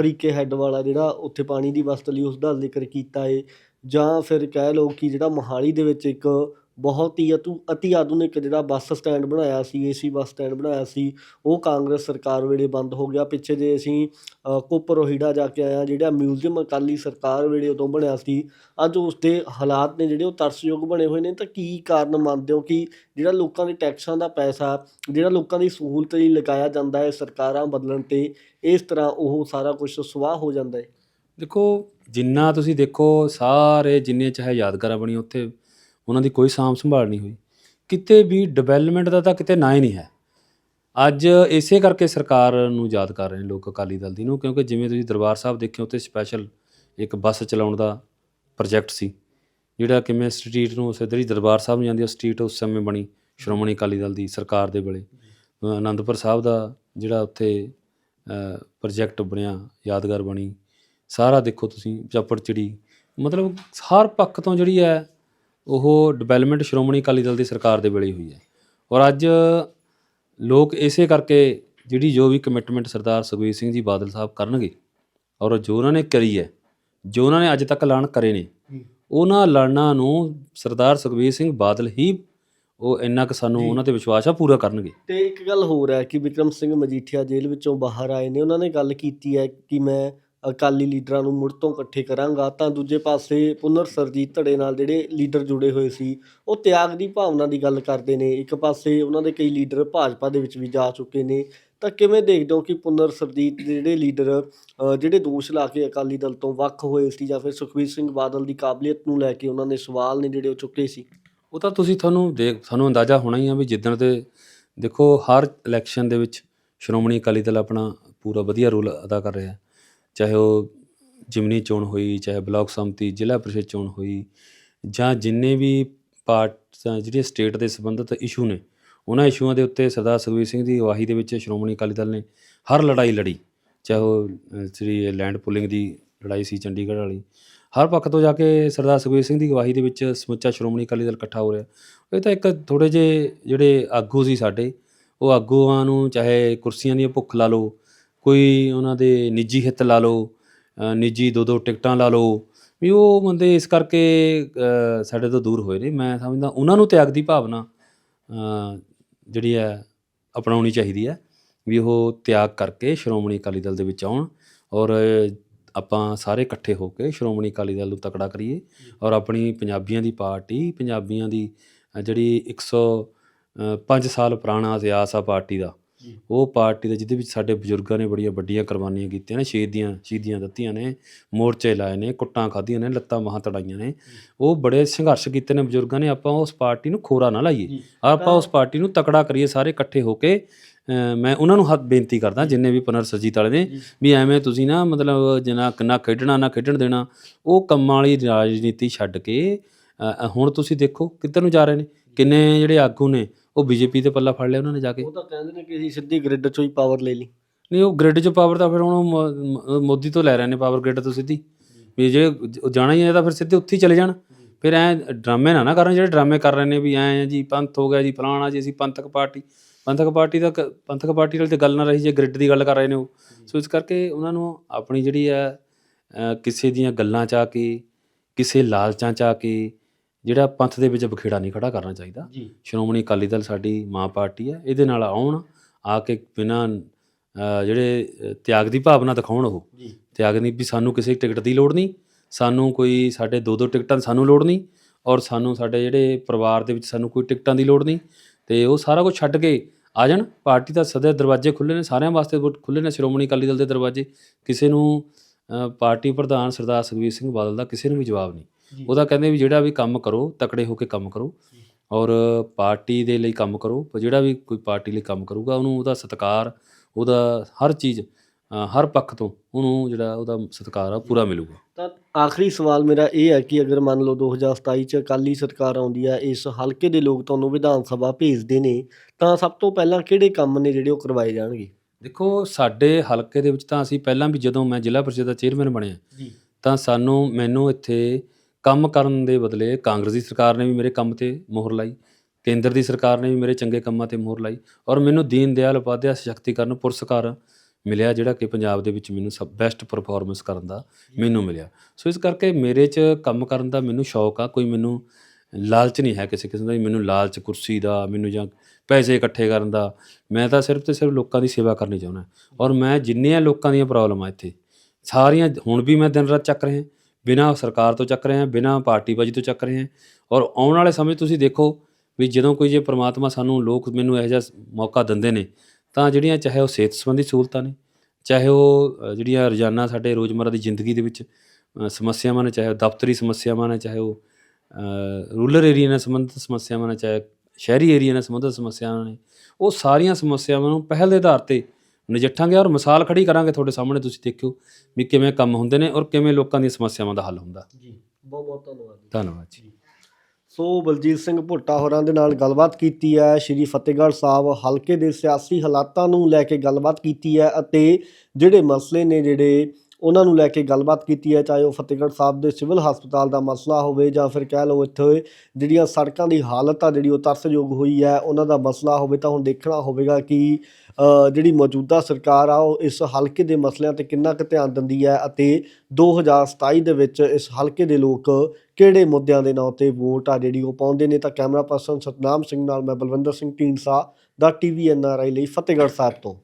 ਹਰੀਕੇ ਹੈੱਡ ਵਾਲਾ ਜਿਹੜਾ ਉੱਥੇ ਪਾਣੀ ਦੀ ਵਸਤ ਲਈ ਉਸ ਦਾ ਜ਼ਿਕਰ ਕੀਤਾ ਏ। ਜਾਂ ਫਿਰ ਕਹਿ ਲਓ ਕਿ ਜਿਹੜਾ ਮੋਹਾਲੀ ਦੇ ਵਿੱਚ ਇੱਕ ਬਹੁਤ ਹੀ ਅਤੂ ਅਤੀ ਆਧੁਨਿਕ ਜਿਹੜਾ ਬੱਸ ਸਟੈਂਡ ਬਣਾਇਆ ਸੀ ਏਸੀ ਬੱਸ ਸਟੈਂਡ ਬਣਾਇਆ ਸੀ ਉਹ ਕਾਂਗਰਸ ਸਰਕਾਰ ਵੇਲੇ ਬੰਦ ਹੋ ਗਿਆ। ਪਿੱਛੇ ਜੇ ਅਸੀਂ ਅ, ਕੁੱਪ ਰੋਹੀੜਾ ਜਾ ਕੇ ਆਇਆ ਜਿਹੜਾ ਮਿਊਜ਼ੀਅਮ ਅਕਾਲੀ ਸਰਕਾਰ ਵੇਲੇ ਉਦੋਂ ਬਣਿਆ ਸੀ ਅੱਜ ਉਸ ਦੇ ਹਾਲਾਤ ਨੇ ਜਿਹੜੇ ਉਹ ਤਰਸਯੋਗ ਬਣੇ ਹੋਏ ਨੇ। ਤਾਂ ਕੀ ਕਾਰਨ ਮੰਨਦੇ ਹੋ ਕਿ ਜਿਹੜਾ ਲੋਕਾਂ ਦੇ ਟੈਕਸਾਂ ਦਾ ਪੈਸਾ ਜਿਹੜਾ ਲੋਕਾਂ ਦੀ ਸਹੂਲਤ ਲਈ ਲਗਾਇਆ ਜਾਂਦਾ ਹੈ ਸਰਕਾਰਾਂ ਬਦਲਣ ਤੇ ਇਸ ਤਰ੍ਹਾਂ ਉਹ ਸਾਰਾ ਕੁਝ ਸੁਆਹ ਹੋ ਜਾਂਦਾ ਹੈ? ਦੇਖੋ ਜਿੰਨਾ ਤੁਸੀਂ ਦੇਖੋ ਸਾਰੇ ਜਿੰਨੇ ਚਾਹੇ ਯਾਦਗਾਰਾਂ ਬਣੀਆਂ ਉੱਥੇ ਉਹਨਾਂ ਦੀ ਕੋਈ ਸਾਂਭ ਸੰਭਾਲ ਨਹੀਂ ਹੋਈ। ਕਿਤੇ ਵੀ ਡਿਵੈਲਪਮੈਂਟ ਦਾ ਤਾਂ ਕਿਤੇ ਨਾ ਹੀ ਨਹੀਂ ਹੈ। ਅੱਜ ਇਸੇ ਕਰਕੇ ਸਰਕਾਰ ਨੂੰ ਯਾਦ ਕਰ ਰਹੇ ਨੇ ਲੋਕ ਅਕਾਲੀ ਦਲ ਦੀ ਨੂੰ ਕਿਉਂਕਿ ਜਿਵੇਂ ਤੁਸੀਂ ਦਰਬਾਰ ਸਾਹਿਬ ਦੇਖਿਓ ਉੱਥੇ ਸਪੈਸ਼ਲ ਇੱਕ ਬੱਸ ਚਲਾਉਣ ਦਾ ਪ੍ਰੋਜੈਕਟ ਸੀ ਜਿਹੜਾ ਕਿਵੇਂ ਸਟਰੀਟ ਨੂੰ ਉਸੇ ਜਿਹੜੀ ਦਰਬਾਰ ਸਾਹਿਬ ਨੂੰ ਜਾਂਦੀ ਉਹ ਸਟਰੀਟ ਉਸ ਸਮੇਂ ਬਣੀ ਸ਼੍ਰੋਮਣੀ ਅਕਾਲੀ ਦਲ ਦੀ ਸਰਕਾਰ ਦੇ ਵੇਲੇ। ਅ, ਆਨੰਦਪੁਰ ਸਾਹਿਬ ਦਾ ਜਿਹੜਾ ਉੱਥੇ ਪ੍ਰੋਜੈਕਟ ਬਣਿਆ ਯਾਦਗਾਰ ਬਣੀ ਸਾਰਾ ਦੇਖੋ ਤੁਸੀਂ ਚੱਪੜ ਚਿੜੀ ਮਤਲਬ ਹਰ ਪੱਖ ਤੋਂ ਜਿਹੜੀ ਹੈ ਉਹ ਡਿਵੈਲਪਮੈਂਟ ਸ਼੍ਰੋਮਣੀ ਅਕਾਲੀ ਦਲ ਦੀ ਸਰਕਾਰ ਦੇ ਵੇਲੇ ਹੋਈ ਹੈ। ਔਰ ਅੱਜ ਲੋਕ ਇਸੇ ਕਰਕੇ ਜਿਹੜੀ ਜੋ ਵੀ ਕਮਿਟਮੈਂਟ ਸਰਦਾਰ ਸੁਖਬੀਰ ਸਿੰਘ ਜੀ ਬਾਦਲ ਸਾਹਿਬ ਕਰਨਗੇ ਔਰ ਜੋ ਉਹਨਾਂ ਨੇ ਕਰੀ ਹੈ ਜੋ ਉਹਨਾਂ ਨੇ ਅੱਜ ਤੱਕ ਐਲਾਨ ਕਰੇ ਨੇ ਉਹਨਾਂ ਐਲਾਨਾਂ ਨੂੰ ਸਰਦਾਰ ਸੁਖਬੀਰ ਸਿੰਘ ਬਾਦਲ ਹੀ ਉਹ ਇੰਨਾ ਕੁ ਸਾਨੂੰ ਉਹਨਾਂ ਤੇ ਵਿਸ਼ਵਾਸ ਆ ਪੂਰਾ ਕਰਨਗੇ। ਤੇ ਇੱਕ ਗੱਲ ਹੋਰ ਹੈ ਕਿ ਵਿਕਰਮ ਸਿੰਘ ਮਜੀਠੀਆ ਜੇਲ੍ਹ ਵਿੱਚੋਂ ਬਾਹਰ ਆਏ ਨੇ ਉਹਨਾਂ ਨੇ ਗੱਲ ਕੀਤੀ ਹੈ ਕਿ ਮੈਂ ਅਕਾਲੀ ਲੀਡਰਾਂ ਨੂੰ ਮੁੜ ਤੋਂ ਇਕੱਠੇ ਕਰਾਂਗਾ, ਤਾਂ ਦੂਜੇ ਪਾਸੇ ਪੁਨਰ ਸਰਜੀਤ ਧੜੇ ਨਾਲ ਜਿਹੜੇ ਲੀਡਰ ਜੁੜੇ ਹੋਏ ਸੀ, ਉਹ ਤਿਆਗ ਦੀ ਭਾਵਨਾ ਦੀ ਗੱਲ ਕਰਦੇ ਨੇ। ਇੱਕ ਪਾਸੇ ਉਹਨਾਂ ਦੇ ਕਈ ਲੀਡਰ ਭਾਜਪਾ ਦੇ ਵਿੱਚ ਵੀ ਜਾ ਚੁੱਕੇ ਨੇ। ਤਾਂ ਕਿਵੇਂ ਦੇਖਦੇ ਹੋ ਕਿ ਪੁਨਰ ਸਰਜੀਤ ਦੇ ਜਿਹੜੇ ਲੀਡਰ ਜਿਹੜੇ ਦੋਸ਼ ਲਾ ਕੇ ਅਕਾਲੀ ਦਲ ਤੋਂ ਵੱਖ ਹੋਏ ਸੀ ਜਾਂ ਫਿਰ ਸੁਖਬੀਰ ਸਿੰਘ ਬਾਦਲ ਦੀ ਕਾਬਲੀਅਤ ਨੂੰ ਲੈ ਕੇ ਉਹਨਾਂ ਨੇ ਸਵਾਲ ਨੇ ਜਿਹੜੇ ਉਹ ਚੁੱਕੇ ਸੀ? ਉਹ ਤਾਂ ਤੁਸੀਂ ਤੁਹਾਨੂੰ ਦੇਖ, ਤੁਹਾਨੂੰ ਅੰਦਾਜ਼ਾ ਹੋਣਾ ਹੀ ਆ ਵੀ ਜਿੱਦਣ ਤੇ ਦੇਖੋ ਹਰ ਇਲੈਕਸ਼ਨ ਦੇ ਵਿੱਚ ਸ਼੍ਰੋਮਣੀ ਅਕਾਲੀ ਦਲ ਆਪਣਾ ਪੂਰਾ ਵਧੀਆ ਰੋਲ ਅਦਾ ਕਰ ਰਿਹਾ। ਹੈ ਚਾਹੇ ਉਹ ਜਿਮਨੀ ਚੋਣ ਹੋਈ ਚਾਹੇ ਬਲਾਕ ਸੰਮਤੀ ਜ਼ਿਲ੍ਹਾ ਪ੍ਰੀਸ਼ਦ ਚੋਣ ਹੋਈ ਜਾਂ ਜਿੰਨੇ ਵੀ ਪਾਰਟ ਜਿਹੜੀਆਂ ਸਟੇਟ ਦੇ ਸੰਬੰਧਿਤ ਇਸ਼ੂ ਨੇ ਉਹਨਾਂ ਇਸ਼ੂਆਂ ਦੇ ਉੱਤੇ ਸਰਦਾਰ ਸੁਖਬੀਰ ਸਿੰਘ ਦੀ ਅਗਵਾਈ ਦੇ ਵਿੱਚ ਸ਼੍ਰੋਮਣੀ ਅਕਾਲੀ ਦਲ ਨੇ ਹਰ ਲੜਾਈ ਲੜੀ ਚਾਹੇ ਉਹ ਅ, ਜਿਹੜੀ ਲੈਂਡ ਪੁਲਿੰਗ ਦੀ ਲੜਾਈ ਸੀ ਚੰਡੀਗੜ੍ਹ ਵਾਲੀ ਹਰ ਪੱਖ ਤੋਂ ਜਾ ਕੇ ਸਰਦਾਰ ਸੁਖਬੀਰ ਸਿੰਘ ਦੀ ਅਗਵਾਈ ਦੇ ਵਿੱਚ ਸਮੁੱਚਾ ਸ਼੍ਰੋਮਣੀ ਅਕਾਲੀ ਦਲ ਇਕੱਠਾ ਹੋ ਰਿਹਾ। ਇਹ ਤਾਂ ਇੱਕ ਥੋੜੇ ਜਿਹੇ ਜਿਹੜੇ ਆਗੂ ਸੀ ਸਾਡੇ ਉਹ ਆਗੂਆਂ ਨੂੰ ਚਾਹੇ ਕੁਰਸੀਆਂ ਦੀਆਂ ਭੁੱਖ ਲਾ ਲਓ ਕੋਈ ਉਹਨਾਂ ਦੇ ਨਿੱਜੀ ਹਿੱਤ ਲਾ ਲਓ ਨਿੱਜੀ ਦੋ ਦੋ ਟਿਕਟਾਂ ਲਾ ਲਓ ਵੀ ਉਹ ਬੰਦੇ ਇਸ ਕਰਕੇ ਸਾਡੇ ਤੋਂ ਦੂਰ ਹੋਏ ਨੇ। ਮੈਂ ਸਮਝਦਾ ਉਹਨਾਂ ਨੂੰ ਤਿਆਗ ਦੀ ਭਾਵਨਾ ਜਿਹੜੀ ਹੈ ਅਪਣਾਉਣੀ ਚਾਹੀਦੀ ਹੈ ਵੀ ਉਹ ਤਿਆਗ ਕਰਕੇ ਸ਼੍ਰੋਮਣੀ ਅਕਾਲੀ ਦਲ ਦੇ ਵਿੱਚ ਆਉਣ ਔਰ ਆਪਾਂ ਸਾਰੇ ਇਕੱਠੇ ਹੋ ਕੇ ਸ਼੍ਰੋਮਣੀ ਅਕਾਲੀ ਦਲ ਨੂੰ ਤਕੜਾ ਕਰੀਏ ਔਰ ਆਪਣੀ ਪੰਜਾਬੀਆਂ ਦੀ ਪਾਰਟੀ ਪੰਜਾਬੀਆਂ ਦੀ ਅ, ਜਿਹੜੀ 105 ਸਾਲ ਪੁਰਾਣਾ ਇਤਿਹਾਸ ਆ ਪਾਰਟੀ ਦਾ ਉਹ ਪਾਰਟੀ ਦੇ ਜਿਹਦੇ ਵਿੱਚ ਸਾਡੇ ਬਜ਼ੁਰਗਾਂ ਨੇ ਬੜੀਆਂ ਵੱਡੀਆਂ ਕੁਰਬਾਨੀਆਂ ਕੀਤੀਆਂ ਨੇ ਸ਼ਹੀਦ ਦੀਆਂ ਸ਼ਹੀਦੀਆਂ ਦਿੱਤੀਆਂ ਨੇ ਮੋਰਚੇ ਲਾਏ ਨੇ ਕੁੱਟਾਂ ਖਾਧੀਆਂ ਨੇ ਲੱਤਾਂ ਬਾਹਾਂ ਤੜਾਈਆਂ ਨੇ। ਉਹ ਬੜੇ ਸੰਘਰਸ਼ ਕੀਤੇ ਨੇ ਬਜ਼ੁਰਗਾਂ ਨੇ ਆਪਾਂ ਉਸ ਪਾਰਟੀ ਨੂੰ ਖੋਰਾ ਨਾ ਲਾਈਏ। ਆਪਾਂ ਉਸ ਪਾਰਟੀ ਨੂੰ ਤਕੜਾ ਕਰੀਏ ਸਾਰੇ ਇਕੱਠੇ ਹੋ ਕੇ। ਮੈਂ ਉਹਨਾਂ ਨੂੰ ਹੱਥ ਬੇਨਤੀ ਕਰਦਾ ਜਿੰਨੇ ਵੀ ਪੁਨਰ ਸਰਜੀਤ ਵਾਲੇ ਨੇ ਵੀ ਐਵੇਂ ਤੁਸੀਂ ਨਾ ਮਤਲਬ ਜਿੰਨਾ ਨਾ ਖੇਡਣਾ ਨਾ ਖੇਡਣ ਦੇਣਾ ਉਹ ਕੰਮਾਂ ਵਾਲੀ ਰਾਜਨੀਤੀ ਛੱਡ ਕੇ ਹੁਣ ਤੁਸੀਂ ਦੇਖੋ ਕਿੱਧਰ ਨੂੰ ਜਾ ਰਹੇ ਨੇ। ਕਿੰਨੇ ਜਿਹੜੇ ਆਗੂ ਨੇ ਉਹ ਬੀਜੇਪੀ ਤੇ ਪੱਲਾ ਫੜ ਲਿਆ ਉਹਨਾਂ ਨੇ ਜਾ ਕੇ। ਉਹ ਤਾਂ ਕਹਿੰਦੇ ਨੇ ਕਿ ਅਸੀਂ ਸਿੱਧੀ ਗ੍ਰਿਡ ਚੋਂ ਹੀ ਪਾਵਰ ਲੈ ਲਈ। ਨਹੀਂ ਉਹ ਗ੍ਰਿਡ 'ਚ ਪਾਵਰ ਤਾਂ ਫਿਰ ਹੁਣ ਉਹ ਮੋ- ਮ- ਮੋਦੀ ਤੋਂ ਲੈ ਰਹੇ ਨੇ ਪਾਵਰ ਗ੍ਰਿਡ ਤੋਂ ਸਿੱਧੀ। ਵੀ ਜੇ ਉਹ ਜਾਣਾ ਹੀ ਹੈ ਤਾਂ ਫਿਰ ਸਿੱਧੇ ਉੱਥੇ ਹੀ ਚਲੇ ਜਾਣ। ਫਿਰ ਐ ਡਰਾਮੇ ਨਾ ਨਾ ਕਰਨ ਜਿਹੜੇ ਡਰਾਮੇ ਕਰ ਰਹੇ ਨੇ ਵੀ ਐ ਜੀ ਪੰਥ ਹੋ ਗਿਆ ਜੀ ਫਲਾਣਾ ਜੀ ਅਸੀਂ ਪੰਥਕ ਪਾਰਟੀ। ਪੰਥਕ ਪਾਰਟੀ ਦਾ ਕ- ਪੰਥਕ ਪਾਰਟੀ ਨਾਲ ਤੇ ਗੱਲ ਨਾ ਰਹੀ ਜੇ ਗ੍ਰਿਡ ਦੀ ਗੱਲ ਕਰ ਰਹੇ ਨੇ ਉਹ। ਸੋ ਇਸ ਕਰਕੇ ਉਹਨਾਂ ਨੂੰ ਆਪਣੀ ਜਿਹੜੀ ਹੈ ਅ, ਕਿਸੇ ਦੀਆਂ ਗੱਲਾਂ ਚ ਆ ਕੇ ਕਿਸੇ ਲਾਲਚਾਂ ਚ ਆ ਕੇ ਜਿਹੜਾ ਪੰਥ ਦੇ ਵਿੱਚ ਬਖੇੜਾ ਨਹੀਂ ਖੜਾ ਕਰਨਾ ਚਾਹੀਦਾ। ਜੀ। ਸ਼੍ਰੋਮਣੀ ਅਕਾਲੀ ਦਲ ਸਾਡੀ ਮਾਂ ਪਾਰਟੀ ਹੈ ਇਹਦੇ ਨਾਲ ਆਉਣ ਆ ਕੇ ਬਿਨਾਂ ਜਿਹੜੇ ਤਿਆਗ ਦੀ ਭਾਵਨਾ ਦਿਖਾਉਣ ਉਹ। ਜੀ। ਤਿਆਗ ਨਹੀਂ ਵੀ ਸਾਨੂੰ ਕਿਸੇ ਟਿਕਟ ਦੀ ਲੋੜ ਨਹੀਂ ਸਾਨੂੰ ਕੋਈ ਸਾਡੇ ਦੋ ਦੋ ਟਿਕਟਾਂ ਸਾਨੂੰ ਲੋੜ ਨਹੀਂ ਔਰ ਸਾਨੂੰ ਸਾਡੇ ਜਿਹੜੇ ਪਰਿਵਾਰ ਦੇ ਵਿੱਚ ਸਾਨੂੰ ਕੋਈ ਟਿਕਟਾਂ ਦੀ ਲੋੜ ਨਹੀਂ ਤੇ ਉਹ ਸਾਰਾ ਕੁਝ ਛੱਡ ਕੇ ਆ ਜਾਣ। ਪਾਰਟੀ ਦਾ ਸਦਾ ਦਰਵਾਜ਼ੇ ਖੁੱਲੇ ਨੇ ਸਾਰਿਆਂ ਵਾਸਤੇ ਖੁੱਲੇ ਨੇ ਸ਼੍ਰੋਮਣੀ ਅਕਾਲੀ ਦਲ ਦੇ ਦਰਵਾਜ਼ੇ। ਕਿਸੇ ਨੂੰ ਪਾਰਟੀ ਪ੍ਰਧਾਨ ਸਰਦਾਰ ਸੁਖਬੀਰ ਸਿੰਘ ਬਾਦਲ ਦਾ ਕਿਸੇ ਨੂੰ ਵੀ ਜਵਾਬ ਨਹੀਂ। ਉਹਦਾ ਕਹਿੰਦੇ ਵੀ ਜਿਹੜਾ ਵੀ ਕੰਮ ਕਰੋ ਤਕੜੇ ਹੋ ਕੇ ਕੰਮ ਕਰੋ ਔਰ ਪਾਰਟੀ ਦੇ ਲਈ ਕੰਮ ਕਰੋ ਪਰ ਜਿਹੜਾ ਵੀ ਕੋਈ ਪਾਰਟੀ ਲਈ ਕੰਮ ਕਰੂਗਾ ਉਹਨੂੰ ਉਹਦਾ ਸਤਿਕਾਰ ਉਹਦਾ ਹਰ ਚੀਜ਼ ਹਰ ਪੱਖ ਤੋਂ ਉਹਨੂੰ ਜਿਹੜਾ ਉਹਦਾ ਸਤਿਕਾਰ ਆ ਪੂਰਾ ਮਿਲੂਗਾ। ਤਾਂ ਆਖਰੀ ਸਵਾਲ ਮੇਰਾ ਇਹ ਹੈ ਕਿ ਅਗਰ ਮੰਨ ਲਓ 2027 ਚ ਅਕਾਲੀ ਸਰਕਾਰ ਆਉਂਦੀ ਹੈ ਇਸ ਹਲਕੇ ਦੇ ਲੋਕ ਤੁਹਾਨੂੰ ਵਿਧਾਨ ਸਭਾ ਭੇਜਦੇ ਨੇ ਤਾਂ ਸਭ ਤੋਂ ਪਹਿਲਾਂ ਕਿਹੜੇ ਕੰਮ ਨੇ ਜਿਹੜੇ ਉਹ ਕਰਵਾਏ ਜਾਣਗੇ? ਦੇਖੋ ਸਾਡੇ ਹਲਕੇ ਦੇ ਵਿੱਚ ਤਾਂ ਅਸੀਂ ਪਹਿਲਾਂ ਵੀ ਜਦੋਂ ਮੈਂ ਜ਼ਿਲ੍ਹਾ ਪਰਿਸ਼ਦ ਦਾ ਚੇਅਰਮੈਨ ਬਣਿਆ ਜੀ। ਤਾਂ ਸਾਨੂੰ ਮੈਨੂੰ ਇੱਥੇ ਕੰਮ ਕਰਨ ਦੇ ਬਦਲੇ ਕਾਂਗਰਸ ਦੀ ਸਰਕਾਰ ਨੇ ਵੀ ਮੇਰੇ ਕੰਮ ਤੇ ਮੋਹਰ ਲਾਈ, ਕੇਂਦਰ ਦੀ ਸਰਕਾਰ ਨੇ ਵੀ ਮੇਰੇ ਚੰਗੇ ਕੰਮਾਂ ਤੇ ਮੋਹਰ ਲਾਈ ਔਰ ਮੈਨੂੰ ਦੀਨ ਦਿਆਲ ਉਪਾਧਿਆ ਸਸ਼ਕਤੀਕਰਨ ਪੁਰਸਕਾਰ ਮਿਲਿਆ ਜਿਹੜਾ ਕਿ ਪੰਜਾਬ ਦੇ ਵਿੱਚ ਮੈਨੂੰ ਸਭ ਬੈਸਟ ਪਰਫਾਰਮੈਂਸ ਕਰਨ ਦਾ ਮੈਨੂੰ ਮਿਲਿਆ। ਸੋ ਇਸ ਕਰਕੇ ਮੇਰੇ 'ਚ ਕੰਮ ਕਰਨ ਦਾ ਮੈਨੂੰ ਸ਼ੌਕ ਆ, ਕੋਈ ਮੈਨੂੰ ਲਾਲਚ ਨਹੀਂ ਹੈ ਕਿਸੇ ਕਿਸਮ ਦਾ ਵੀ ਮੈਨੂੰ ਲਾਲਚ, ਕੁਰਸੀ ਦਾ, ਮੈਨੂੰ ਜਾਂ ਪੈਸੇ ਇਕੱਠੇ ਕਰਨ ਦਾ, ਮੈਂ ਤਾਂ ਸਿਰਫ ਤੇ ਸਿਰਫ ਲੋਕਾਂ ਦੀ ਸੇਵਾ ਕਰਨੀ ਚਾਹੁੰਦਾ। ਔਰ ਮੈਂ ਜਿੰਨੀਆਂ ਲੋਕਾਂ ਦੀਆਂ ਪ੍ਰੋਬਲਮਾਂ ਇੱਥੇ, ਸਾਰੀਆਂ ਹੁਣ ਵੀ ਮੈਂ ਦਿਨ ਰਾਤ ਚੱਕ ਰਿਹਾ। ਬਿਨਾਂ ਸਰਕਾਰ ਤੋਂ ਚੱਕ ਰਹੇ ਰਿਹਾ ਬਿਨਾਂ ਪਾਰਟੀਬਾਜ਼ੀ ਤੋਂ ਚੱਕ ਰਹੇ ਰਿਹਾ ਔਰ ਆਉਣ ਵਾਲੇ ਸਮੇਂ 'ਚ ਤੁਸੀਂ ਦੇਖੋ ਵੀ ਜਦੋਂ ਕੋਈ ਜੇ ਪ੍ਰਮਾਤਮਾ ਸਾਨੂੰ ਲੋਕ ਮੈਨੂੰ ਇਹੋ ਜਿਹਾ ਮੌਕਾ ਦਿੰਦੇ ਨੇ, ਤਾਂ ਜਿਹੜੀਆਂ ਚਾਹੇ ਉਹ ਸਿਹਤ ਸੰਬੰਧੀ ਸਹੂਲਤਾਂ ਨੇ, ਚਾਹੇ ਉਹ ਜਿਹੜੀਆਂ ਰੋਜ਼ਾਨਾ ਸਾਡੇ ਰੋਜ਼ਮਰਾ ਦੀ ਜ਼ਿੰਦਗੀ ਦੇ ਵਿੱਚ ਸਮੱਸਿਆਵਾਂ ਨੇ, ਚਾਹੇ ਉਹ ਦਫ਼ਤਰੀ ਸਮੱਸਿਆਵਾਂ ਨੇ, ਚਾਹੇ ਉਹ ਰੂਰਲ ਏਰੀਆ ਨਾਲ ਸੰਬੰਧਿਤ ਸਮੱਸਿਆਵਾਂ ਨੇ, ਚਾਹੇ ਸ਼ਹਿਰੀ ਏਰੀਆ ਨਾਲ ਸੰਬੰਧਿਤ ਸਮੱਸਿਆਵਾਂ ਨੇ, ਉਹ ਸਾਰੀਆਂ ਸਮੱਸਿਆਵਾਂ ਨੂੰ ਪਹਿਲ ਦੇ ਆਧਾਰ ਤੇ ਨਜਿੱਠਾਂਗੇ ਔਰ ਮਿਸਾਲ ਖੜੀ ਕਰਾਂਗੇ ਤੁਹਾਡੇ ਸਾਹਮਣੇ ਤੁਸੀਂ ਦੇਖਿਓ ਵੀ ਕਿਵੇਂ ਕੰਮ ਹੁੰਦੇ ਨੇ ਔਰ ਕਿਵੇਂ ਲੋਕਾਂ ਦੀਆਂ ਸਮੱਸਿਆਵਾਂ ਦਾ ਹੱਲ ਹੁੰਦਾ। ਜੀ ਬਹੁਤ ਬਹੁਤ ਧੰਨਵਾਦ ਜੀ। ਧੰਨਵਾਦ ਜੀ। ਸੋ ਬਲਜੀਤ ਸਿੰਘ ਭੁੱਟਾ ਹੋਰਾਂ ਦੇ ਨਾਲ ਗੱਲਬਾਤ ਕੀਤੀ ਹੈ ਸ਼੍ਰੀ ਫਤਿਹਗੜ੍ਹ ਸਾਹਿਬ ਹਲਕੇ ਦੇ ਸਿਆਸੀ ਹਾਲਾਤਾਂ ਨੂੰ ਲੈ ਕੇ ਗੱਲਬਾਤ ਕੀਤੀ ਹੈ ਅਤੇ ਜਿਹੜੇ ਮਸਲੇ ਨੇ ਜਿਹੜੇ ਉਹਨਾਂ ਨੂੰ ਲੈ ਕੇ ਗੱਲਬਾਤ ਕੀਤੀ ਹੈ ਚਾਹੇ ਉਹ ਫਤਿਹਗੜ੍ਹ ਸਾਹਿਬ ਦੇ ਸਿਵਲ ਹਸਪਤਾਲ ਦਾ ਮਸਲਾ ਹੋਵੇ ਜਾਂ ਫਿਰ ਕਹਿ ਲਓ ਇੱਥੇ ਜਿਹੜੀਆਂ ਸੜਕਾਂ ਦੀ ਹਾਲਤ ਆ ਜਿਹੜੀ ਉਹ ਤਰਸਯੋਗ ਹੋਈ ਹੈ ਉਹਨਾਂ ਦਾ ਮਸਲਾ ਹੋਵੇ ਤਾਂ ਹੁਣ ਦੇਖਣਾ ਹੋਵੇਗਾ ਕਿ ਜਿਹੜੀ ਮੌਜੂਦਾ ਸਰਕਾਰ ਆ, ਉਹ ਇਸ ਹਲਕੇ ਦੇ ਮਸਲਿਆਂ ਤੇ ਕਿੰਨਾ ਕੁ ਧਿਆਨ ਦਿੰਦੀ ਹੈ ਅਤੇ 2027 ਦੇ ਵਿੱਚ ਇਸ ਹਲਕੇ ਦੇ ਲੋਕ ਕਿਹੜੇ ਮੁੱਦਿਆਂ ਦੇ ਨਾਂ ਤੇ ਵੋਟ ਆ ਜਿਹੜੀ ਉਹ ਪਾਉਂਦੇ ਨੇ? ਤਾਂ ਕੈਮਰਾ ਪਰਸਨ ਸਤਨਾਮ ਸਿੰਘ ਨਾਲ ਮੈਂ ਬਲਵਿੰਦਰ ਸਿੰਘ ਢੀਂਡਸਾ, ਦਾ ਟੀਵੀ ਐਨਆਰਆਈ ਲਈ ਫਤਿਹਗੜ੍ਹ ਸਾਹਿਬ ਤੋਂ।